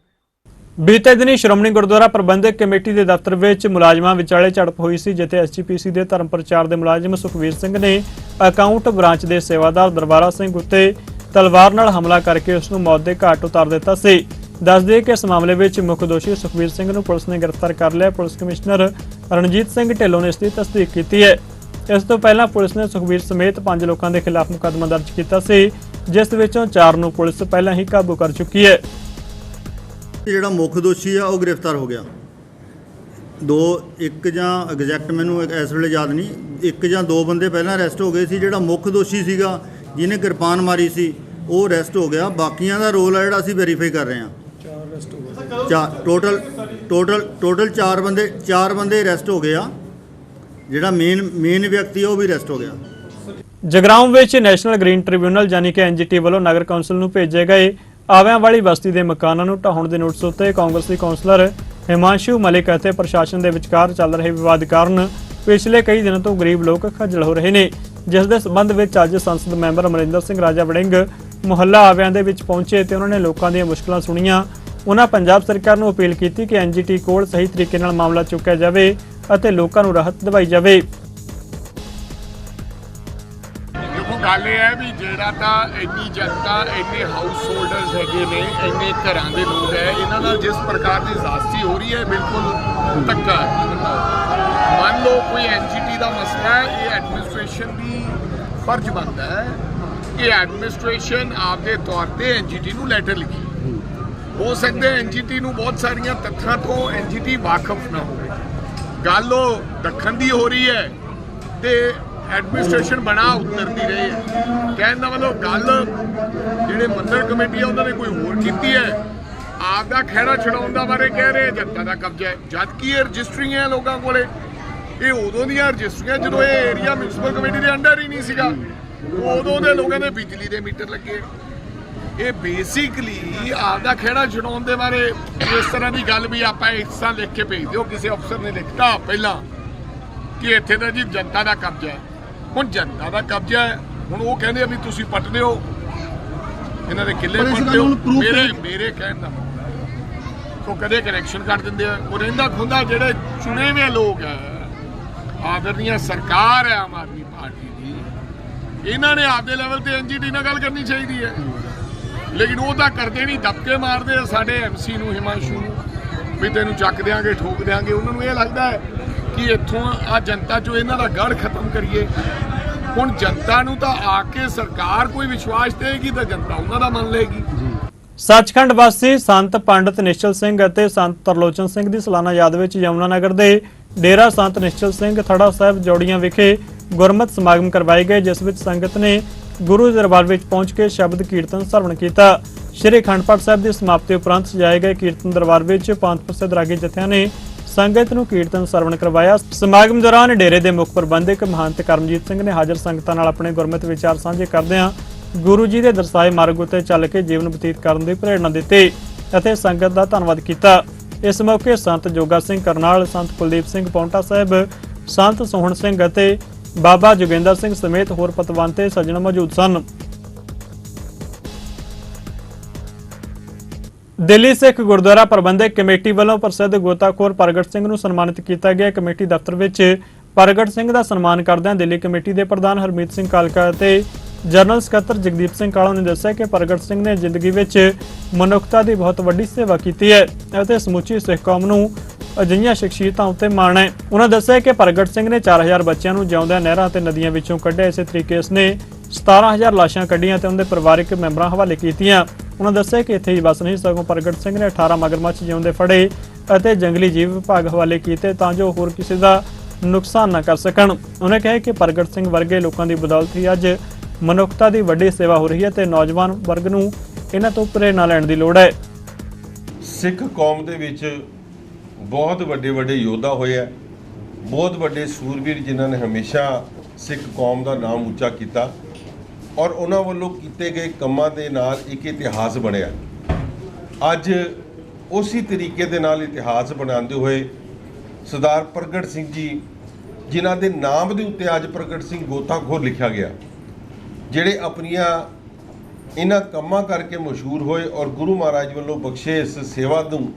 ਬੀਤੇ ਦਿਨੀ ਸ਼੍ਰੋਮਣੀ ਗੁਰਦੁਆਰਾ ਪ੍ਰਬੰਧਕ ਕਮੇਟੀ ਦੇ ਦਫ਼ਤਰ ਵਿੱਚ ਮੁਲਾਜ਼ਮਾਂ ਵਿਚਾਲੇ ਝੜਪ ਹੋਈ ਸੀ, ਜਿੱਥੇ ਐਸਜੀਪੀਸੀ ਦੇ ਧਰਮ ਪ੍ਰਚਾਰ ਦੇ ਮੁਲਾਜ਼ਮ ਸੁਖਵੀਰ ਸਿੰਘ ਨੇ ਅਕਾਊਂਟ ਬ੍ਰਾਂਚ ਦੇ ਸੇਵਾਦਾਰ ਦਰਬਾਰਾ ਸਿੰਘ ਉੱਤੇ ਤਲਵਾਰ ਨਾਲ ਹਮਲਾ ਕਰਕੇ ਉਸ ਨੂੰ ਮੌਤ ਦੇ ਘਾਟ ਉਤਾਰ ਦਿੱਤਾ ਸੀ। ਦੱਸਦੇ ਕਿ ਇਸ ਮਾਮਲੇ ਵਿੱਚ ਮੁੱਖ ਦੋਸ਼ੀ ਸੁਖਵੀਰ ਸਿੰਘ ਨੂੰ ਪੁਲਿਸ ਨੇ ਗ੍ਰਿਫਤਾਰ ਕਰ ਲਿਆ। ਪੁਲਿਸ ਕਮਿਸ਼ਨਰ ਰਣਜੀਤ ਸਿੰਘ ਢਿੱਲੋਂ ਨੇ ਇਸ ਦੀ ਤਸਦੀਕ ਕੀਤੀ ਹੈ। ਇਸ ਤੋਂ ਪਹਿਲਾਂ ਪੁਲਿਸ ਨੇ ਸੁਖਵੀਰ ਸਮੇਤ ਪੰਜ ਲੋਕਾਂ ਦੇ ਖਿਲਾਫ ਮੁਕੱਦਮਾ ਦਰਜ ਕੀਤਾ ਸੀ ਜਿਸ ਵਿੱਚੋਂ ਚਾਰ ਨੂੰ ਪੁਲਿਸ ਪਹਿਲਾਂ ਹੀ ਕਾਬੂ ਕਰ ਚੁੱਕੀ ਹੈ। ਜਿਹੜਾ ਮੁੱਖ ਦੋਸ਼ੀ ਆ ਉਹ ਗ੍ਰਿਫਤਾਰ ਹੋ ਗਿਆ। ਦੋ ਇੱਕ ਜਾਂ ਐਗਜ਼ੈਕਟ ਮੈਨੂੰ ਇੱਕ ਇਸ ਵੇਲੇ ਯਾਦ ਨਹੀਂ ਇੱਕ ਜਾਂ ਦੋ ਬੰਦੇ ਪਹਿਲਾਂ ਅਰੈਸਟ ਹੋ ਗਏ ਸੀ ਜਿਹੜਾ ਮੁੱਖ ਦੋਸ਼ੀ ਸੀਗਾ ਜਿਹਨੇ ਕਿਰਪਾਨ ਮਾਰੀ ਸੀ ਉਹ ਅਰੈਸਟ ਹੋ ਗਿਆ। ਬਾਕੀਆਂ ਦਾ ਰੋਲ ਆ ਜਿਹੜਾ ਅਸੀਂ ਵੈਰੀਫਾਈ ਕਰ ਰਹੇ ਹਾਂ। ਚਾਰ ਅਰੈਸਟ ਹੋ ਗਏ। ਚਾਰ ਟੋਟਲ ਟੋਟਲ ਟੋਟਲ ਚਾਰ ਬੰਦੇ ਚਾਰ ਬੰਦੇ ਅਰੈਸਟ ਹੋ ਗਏ ਆ। ਜਿਹੜਾ ਮੇਨ ਮੇਨ ਵਿਅਕਤੀ ਉਹ ਵੀ ਅਰੈਸਟ ਹੋ ਗਿਆ। ਜਗਰਾਉਂ ਵਿੱਚ ਨੈਸ਼ਨਲ ਗ੍ਰੀਨ ਟ੍ਰਿਬਿਊਨਲ ਯਾਨੀ ਕਿ ਐਨਜੀਟੀ ਵੱਲੋਂ ਨਗਰ ਕੌਂਸਲ ਨੂੰ ਭੇਜੇ ਗਏ ਆਵਿਆਂ ਵਾਲੀ ਬਸਤੀ ਦੇ ਮਕਾਨਾਂ ਨੂੰ ਢਾਹੁਣ ਦੇ ਨੋਟਿਸ ਉੱਤੇ ਕਾਂਗਰਸੀ ਕੌਂਸਲਰ ਹਿਮਾਂਸ਼ੂ ਮਲਿਕ ਅਤੇ ਪ੍ਰਸ਼ਾਸਨ ਦੇ ਵਿਚਕਾਰ ਚੱਲ ਰਹੇ ਵਿਵਾਦ ਕਾਰਨ ਪਿਛਲੇ ਕਈ ਦਿਨਾਂ ਤੋਂ ਗਰੀਬ ਲੋਕ ਖੱਜਲ ਹੋ ਰਹੇ ਨੇ, ਜਿਸ ਦੇ ਸਬੰਧ ਵਿੱਚ ਅੱਜ ਸੰਸਦ ਮੈਂਬਰ ਅਮਰਿੰਦਰ ਸਿੰਘ ਰਾਜਾ ਵੜਿੰਗ ਮੁਹੱਲਾ ਆਵਿਆਂ ਦੇ ਵਿੱਚ ਪਹੁੰਚੇ ਤੇ ਉਹਨਾਂ ਨੇ ਲੋਕਾਂ ਦੀਆਂ ਮੁਸ਼ਕਲਾਂ ਸੁਣੀਆਂ। ਉਹਨਾਂ ਪੰਜਾਬ ਸਰਕਾਰ ਨੂੰ ਅਪੀਲ ਕੀਤੀ ਕਿ ਐਨਜੀਟੀ ਕੋਲ ਸਹੀ ਤਰੀਕੇ ਨਾਲ ਮਾਮਲਾ ਚੁੱਕਿਆ ਜਾਵੇ। ਅਤੇ ਲੋਕਾਂ ਨੂੰ ਰਾਹਤ ਦਿਵਾਈ ਜਾਵੇ। ਦੇਖੋ, ਗੱਲ ਇਹ ਹੈ ਵੀ ਜਿਹੜਾ ਤਾਂ ਇੰਨੀ ਜਨਤਾ, ਇੰਨੇ ਹਾਊਸ ਹੋਲਡਰਸ ਹੈਗੇ ਨੇ, ਇੰਨੇ ਘਰਾਂ ਦੇ ਲੋਕ ਹੈ, ਇਹਨਾਂ ਨਾਲ ਜਿਸ ਪ੍ਰਕਾਰ ਦੀ ਜ਼ਾਸਤੀ ਹੋ ਰਹੀ ਹੈ, ਬਿਲਕੁਲ ਧੱਕਾ ਮੰਨ ਲਓ ਕੋਈ ਐਨਜੀਟੀ ਦਾ ਮਸਲਾ ਹੈ, ਇਹ ਐਡਮਿਨਿਸਟ੍ਰੇਸ਼ਨ ਦੀ ਫਰਜ਼ ਬਣਦਾ ਹੈ ਕਿ ਐਡਮਿਨਿਸਟ੍ਰੇਸ਼ਨ ਆਪਦੇ ਤੌਰ ਤੇ ਐਨਜੀਟੀ ਨੂੰ ਲੈਟਰ ਲਿਖੀ। ਹੋ ਸਕਦਾ ਹੈ ਐਨਜੀਟੀ ਨੂੰ ਬਹੁਤ ਸਾਰੀਆਂ ਤੱਥਾਂ ਤੋਂ ਐਨਜੀਟੀ ਵਾਕਫ ਨਾ ਹੋਵੇ। ਗੱਲ ਉਹ ਦੱਖਣ ਦੀ ਹੋ ਰਹੀ ਹੈ ਤੇ ਐਡਮਿਨਿਸਟ੍ਰੇਸ਼ਨ ਬਣਾ ਉਤਰਦੀ ਰਹੀ ਹੈ। ਕਹਿਣ ਦਾ ਮਤਲਬ ਗੱਲ ਜਿਹੜੇ ਮੰਦਰ ਕਮੇਟੀ ਆ, ਉਹਨਾਂ ਨੇ ਕੋਈ ਹੋਰ ਕੀਤੀ ਹੈ? ਆਪ ਦਾ ਖਹਿੜਾ ਛਡਾਉਣ ਦਾ ਬਾਰੇ ਕਹਿ ਰਹੇ ਜਨਤਾ ਦਾ ਕਬਜ਼ਾ ਹੈ। ਜਦ ਕਿ ਇਹ ਰਜਿਸਟਰੀਆਂ ਹੈ ਲੋਕਾਂ ਕੋਲੇ? ਇਹ ਉਦੋਂ ਦੀਆਂ ਰਜਿਸਟਰੀਆਂ ਜਦੋਂ ਇਹ ਏਰੀਆ ਮਿਊਨਿਸਪਲ ਕਮੇਟੀ ਦੇ ਅੰਡਰ ਹੀ ਨਹੀਂ ਸੀਗਾ, ਉਦੋਂ ਦੇ ਲੋਕਾਂ ਦੇ ਬਿਜਲੀ ਦੇ ਮੀਟਰ ਲੱਗੇ। ਇਹ ਬੇਸਿਕਲੀ ਆਪਦਾ ਖੇੜਾ ਛਡਾਉਣ ਦੇ ਬਾਰੇ ਇਸ ਤਰ੍ਹਾਂ ਦੀ ਗੱਲ ਵੀ ਆਪਾਂ ਇਸ ਤਰ੍ਹਾਂ ਲਿਖ ਕੇ ਭੇਜ ਦਿਓ। ਕਿਸੇ ਅਫਸਰ ਨੇ ਲਿਖਤਾ ਪਹਿਲਾਂ ਕਿ ਇੱਥੇ ਤਾਂ ਜੀ ਜਨਤਾ ਦਾ ਕਬਜ਼ਾ ਹੈ। ਹੁਣ ਜਨਤਾ ਦਾ ਕਬਜ਼ਾ ਹੈ। ਹੁਣ ਉਹ ਕਹਿੰਦੇ ਆ ਵੀ ਤੁਸੀਂ ਪੱਟ ਦਿਓ ਇਹਨਾਂ ਦੇ ਕਿੱਲੇ ਪੱਟਦੇ ਹੋ। ਮੇਰੇ ਮੇਰੇ ਕਹਿਣ ਦਾ ਮਤਲਬ ਉਹ ਕਦੇ ਕਨੈਕਸ਼ਨ ਕੱਟ ਦਿੰਦੇ ਆ। ਉਹ ਰਹਿੰਦਾ ਖੁੰਦਾ ਜਿਹੜੇ ਚੁਣੇ ਹੋਏ ਲੋਕ ਹੈ ਆਦਰਨੀయ ਸਰਕਾਰ ਹੈ ਆਮ ਆਦਮੀ ਪਾਰਟੀ ਦੀ। ਇਹਨਾਂ ਨੇ ਆਪਦੇ ਲੈਵਲ ਤੇ ਐਨਜੀਟੀ ਨਾਲ ਗੱਲ ਕਰਨੀ ਚਾਹੀਦੀ ਹੈ। ਲੇਕਿਨ ਉਹ ਤਾਂ ਕਰਦੇ ਨਹੀਂ, ਦਬਕੇ ਮਾਰਦੇ ਆ ਸਾਡੇ ਐਮਸੀ ਨੂੰ, ਹਿਮਾਂਸ਼ੂ ਨੂੰ, ਵੀ ਤੈਨੂੰ ਚੱਕ ਦਿਆਂਗੇ, ਠੋਕ ਦਿਆਂਗੇ। ਉਹਨਾਂ ਨੂੰ ਇਹ ਲੱਗਦਾ ਹੈ ਕਿ ਇੱਥੋਂ ਆ ਜਨਤਾ ਚੋਂ ਇਹਨਾਂ ਦਾ ਗੜ ਖਤਮ ਕਰੀਏ। ਹੁਣ ਜਨਤਾ ਨੂੰ ਤਾਂ ਆ ਕੇ ਸਰਕਾਰ ਕੋਈ ਵਿਸ਼ਵਾਸ ਦੇਗੀ ਤਾਂ ਜਨਤਾ ਉਹਨਾਂ ਦਾ ਮੰਨ ਲਏਗੀ। ਸੱਚਖੰਡ ਵਾਸੀ ਸੰਤ ਪੰਡਤ ਨਿਸ਼ਚਲ ਸਿੰਘ ਅਤੇ ਸੰਤ ਤਰਲੋਚਨ ਸਿੰਘ ਦੀ ਸਾਲਾਨਾ ਯਾਦ ਵਿੱਚ ਯਮੁਨਾ ਨਗਰ ਦੇ ਡੇਰਾ ਸੰਤ ਨਿਸ਼ਚਲ ਸਿੰਘ ਥੜਾ ਸਾਹਿਬ ਜੋੜੀਆਂ ਵਿਖੇ ਗੁਰਮਤਿ ਸਮਾਗਮ ਕਰਵਾਏ ਗਏ, ਜਿਸ ਵਿੱਚ ਸੰਗਤ ਨੇ ਗੁਰੂ ਦਰਬਾਰ ਵਿੱਚ ਪਹੁੰਚ ਕੇ ਸ਼ਬਦ ਕੀਰਤਨ ਸਰਵਣ ਕੀਤਾ। ਸ਼੍ਰੀ ਅਖੰਡ ਪਾਠ ਸਾਹਿਬ ਦੀ ਸਮਾਪਤੀ ਉਪਰੰਤ ਸਜਾਏ ਗਏ ਕੀਰਤਨ ਦਰਬਾਰ ਵਿੱਚ ਪੰਜ ਪ੍ਰਸਿੱਧ ਰਾਗੀ ਜਥਿਆਂ ਨੇ ਸੰਗਤ ਨੂੰ ਕੀਰਤਨ ਸਰਵਣ ਕਰਵਾਇਆ। ਸਮਾਗਮ ਦੌਰਾਨ ਡੇਰੇ ਦੇ ਮੁੱਖ ਪ੍ਰਬੰਧਕ ਮਹੰਤ ਕਰਮਜੀਤ ਸਿੰਘ ਨੇ ਹਾਜ਼ਰ ਸੰਗਤਾਂ ਨਾਲ ਆਪਣੇ ਗੁਰਮਤਿ ਵਿਚਾਰ ਸਾਂਝੇ ਕਰਦਿਆਂ ਗੁਰੂ ਜੀ ਦੇ ਦਰਸਾਏ ਮਾਰਗ ਉਤੇ ਚੱਲ ਕੇ ਜੀਵਨ ਬਤੀਤ ਕਰਨ ਦੀ ਪ੍ਰੇਰਣਾ ਦਿੱਤੀ ਅਤੇ ਸੰਗਤ ਦਾ ਧੰਨਵਾਦ ਕੀਤਾ। ਇਸ ਮੌਕੇ ਸੰਤ ਜੋਗਾ ਸਿੰਘ ਕਰਨਾਲ, ਸੰਤ ਕੁਲਦੀਪ ਸਿੰਘ ਪੌਂਟਾ ਸਾਹਿਬ, ਸੰਤ ਸੋਹਣ ਸਿੰਘ ਅਤੇ ਬਾਬਾ ਜੋਗਿੰਦਰ ਸਿੰਘ ਸਮੇਤ ਹੋਰ ਪਤਵੰਤੇ ਸੱਜਣ ਮੌਜੂਦ ਸਨ। ਦਿੱਲੀ ਸਿੱਖ ਗੁਰਦੁਆਰਾ ਪ੍ਰਬੰਧਕ ਕਮੇਟੀ ਵੱਲੋਂ ਪ੍ਰਸਿੱਧ ਗੋਤਾਖੋਰ ਪ੍ਰਗਟ ਸਿੰਘ ਨੂੰ ਸਨਮਾਨਿਤ ਕੀਤਾ ਗਿਆ। ਕਮੇਟੀ ਦਫ਼ਤਰ ਵਿੱਚ ਪ੍ਰਗਟ ਸਿੰਘ ਦਾ ਸਨਮਾਨ ਕਰਦਿਆਂ ਦਿੱਲੀ ਕਮੇਟੀ ਦੇ ਪ੍ਰਧਾਨ ਹਰਮੀਤ ਸਿੰਘ ਕਾਲਕਾ ਅਤੇ ਜਨਰਲ ਸਕੱਤਰ ਜਗਦੀਪ ਸਿੰਘ ਕਾਲਾ ਨੇ ਦੱਸਿਆ ਕਿ ਪ੍ਰਗਟ ਸਿੰਘ ਨੇ ਜ਼ਿੰਦਗੀ ਵਿੱਚ ਮਨੁੱਖਤਾ ਦੀ ਬਹੁਤ ਵੱਡੀ ਸੇਵਾ ਕੀਤੀ ਹੈ ਅਤੇ ਸਮੁੱਚੀ ਸਿੱਖ ਕੌਮ ਨੂੰ ਅਜਿਹੀਆਂ ਸ਼ਖਸੀਅਤਾਂ ਉੱਤੇ ਮਾਣ ਹੈ। ਉਹਨਾਂ ਦੱਸਿਆ ਕਿ ਪ੍ਰਗਟ ਸਿੰਘ ਨੇ 4000 ਬੱਚਿਆਂ ਨੂੰ ਜਿਉਂਦਿਆਂ ਨਹਿਰਾਂ ਅਤੇ ਨਦੀਆਂ ਵਿੱਚੋਂ ਕੱਢਿਆ। ਇਸੇ ਤਰੀਕੇ ਇਸ ਨੇ 17000 ਲਾਸ਼ਾਂ ਕੱਢੀਆਂ ਤੇ ਉਹਨਾਂ ਦੇ ਪਰਿਵਾਰਕ ਮੈਂਬਰਾਂ ਹਵਾਲੇ ਕੀਤੀਆਂ। ਉਹਨਾਂ ਦੱਸਿਆ ਕਿ ਇੱਥੇ ਹੀ ਬਸ ਨਹੀਂ ਸਗੋਂ ਪ੍ਰਗਟ ਸਿੰਘ ਨੇ 18 ਮਗਰਮੱਛ ਜਿਉਂਦੇ ਫੜੇ ਅਤੇ ਜੰਗਲੀ ਜੀਵ ਵਿਭਾਗ ਹਵਾਲੇ ਕੀਤੇ ਤਾਂ ਜੋ ਹੋਰ ਕਿਸੇ ਦਾ ਨੁਕਸਾਨ ਨਾ ਕਰ ਸਕਣ। ਉਹਨੇ ਕਿਹਾ ਕਿ ਪ੍ਰਗਟ ਸਿੰਘ ਵਰਗੇ ਲੋਕਾਂ ਦੀ ਬਦੌਲਤ ਹੀ ਅੱਜ ਮਨੁੱਖਤਾ ਦੀ ਵੱਡੀ ਸੇਵਾ ਹੋ ਰਹੀ ਹੈ ਤੇ ਨੌਜਵਾਨ ਵਰਗ ਨੂੰ ਇਹਨਾਂ ਤੋਂ ਪ੍ਰੇਰਣਾ ਲੈਣ ਦੀ ਲੋੜ ਹੈ। ਸਿੱਖ ਕੌਮ ਦੇ ਵਿੱਚ ਬਹੁਤ ਵੱਡੇ ਵੱਡੇ ਯੋਧਾ ਹੋਏ ਆ, ਬਹੁਤ ਵੱਡੇ ਸੂਰਬੀਰ ਜਿਨ੍ਹਾਂ ਨੇ ਹਮੇਸ਼ਾ ਸਿੱਖ ਕੌਮ ਦਾ ਨਾਮ ਉੱਚਾ ਕੀਤਾ ਔਰ ਉਹਨਾਂ ਵੱਲੋਂ ਕੀਤੇ ਗਏ ਕੰਮਾਂ ਦੇ ਨਾਲ ਇੱਕ ਇਤਿਹਾਸ ਬਣਿਆ। ਅੱਜ ਉਸੇ ਤਰੀਕੇ ਦੇ ਨਾਲ ਇਤਿਹਾਸ ਬਣਾਉਂਦੇ ਹੋਏ ਸਰਦਾਰ ਪ੍ਰਗਟ ਸਿੰਘ ਜੀ, ਜਿਨ੍ਹਾਂ ਦੇ ਨਾਮ ਦੇ ਉੱਤੇ ਅੱਜ ਪ੍ਰਗਟ ਸਿੰਘ ਗੋਤਾਖੋਰ ਲਿਖਿਆ ਗਿਆ, ਜਿਹੜੇ ਆਪਣੀਆਂ ਇਹਨਾਂ ਕੰਮਾਂ ਕਰਕੇ ਮਸ਼ਹੂਰ ਹੋਏ ਔਰ ਗੁਰੂ ਮਹਾਰਾਜ ਵੱਲੋਂ ਬਖਸ਼ੇ ਇਸ ਸੇਵਾ ਨੂੰ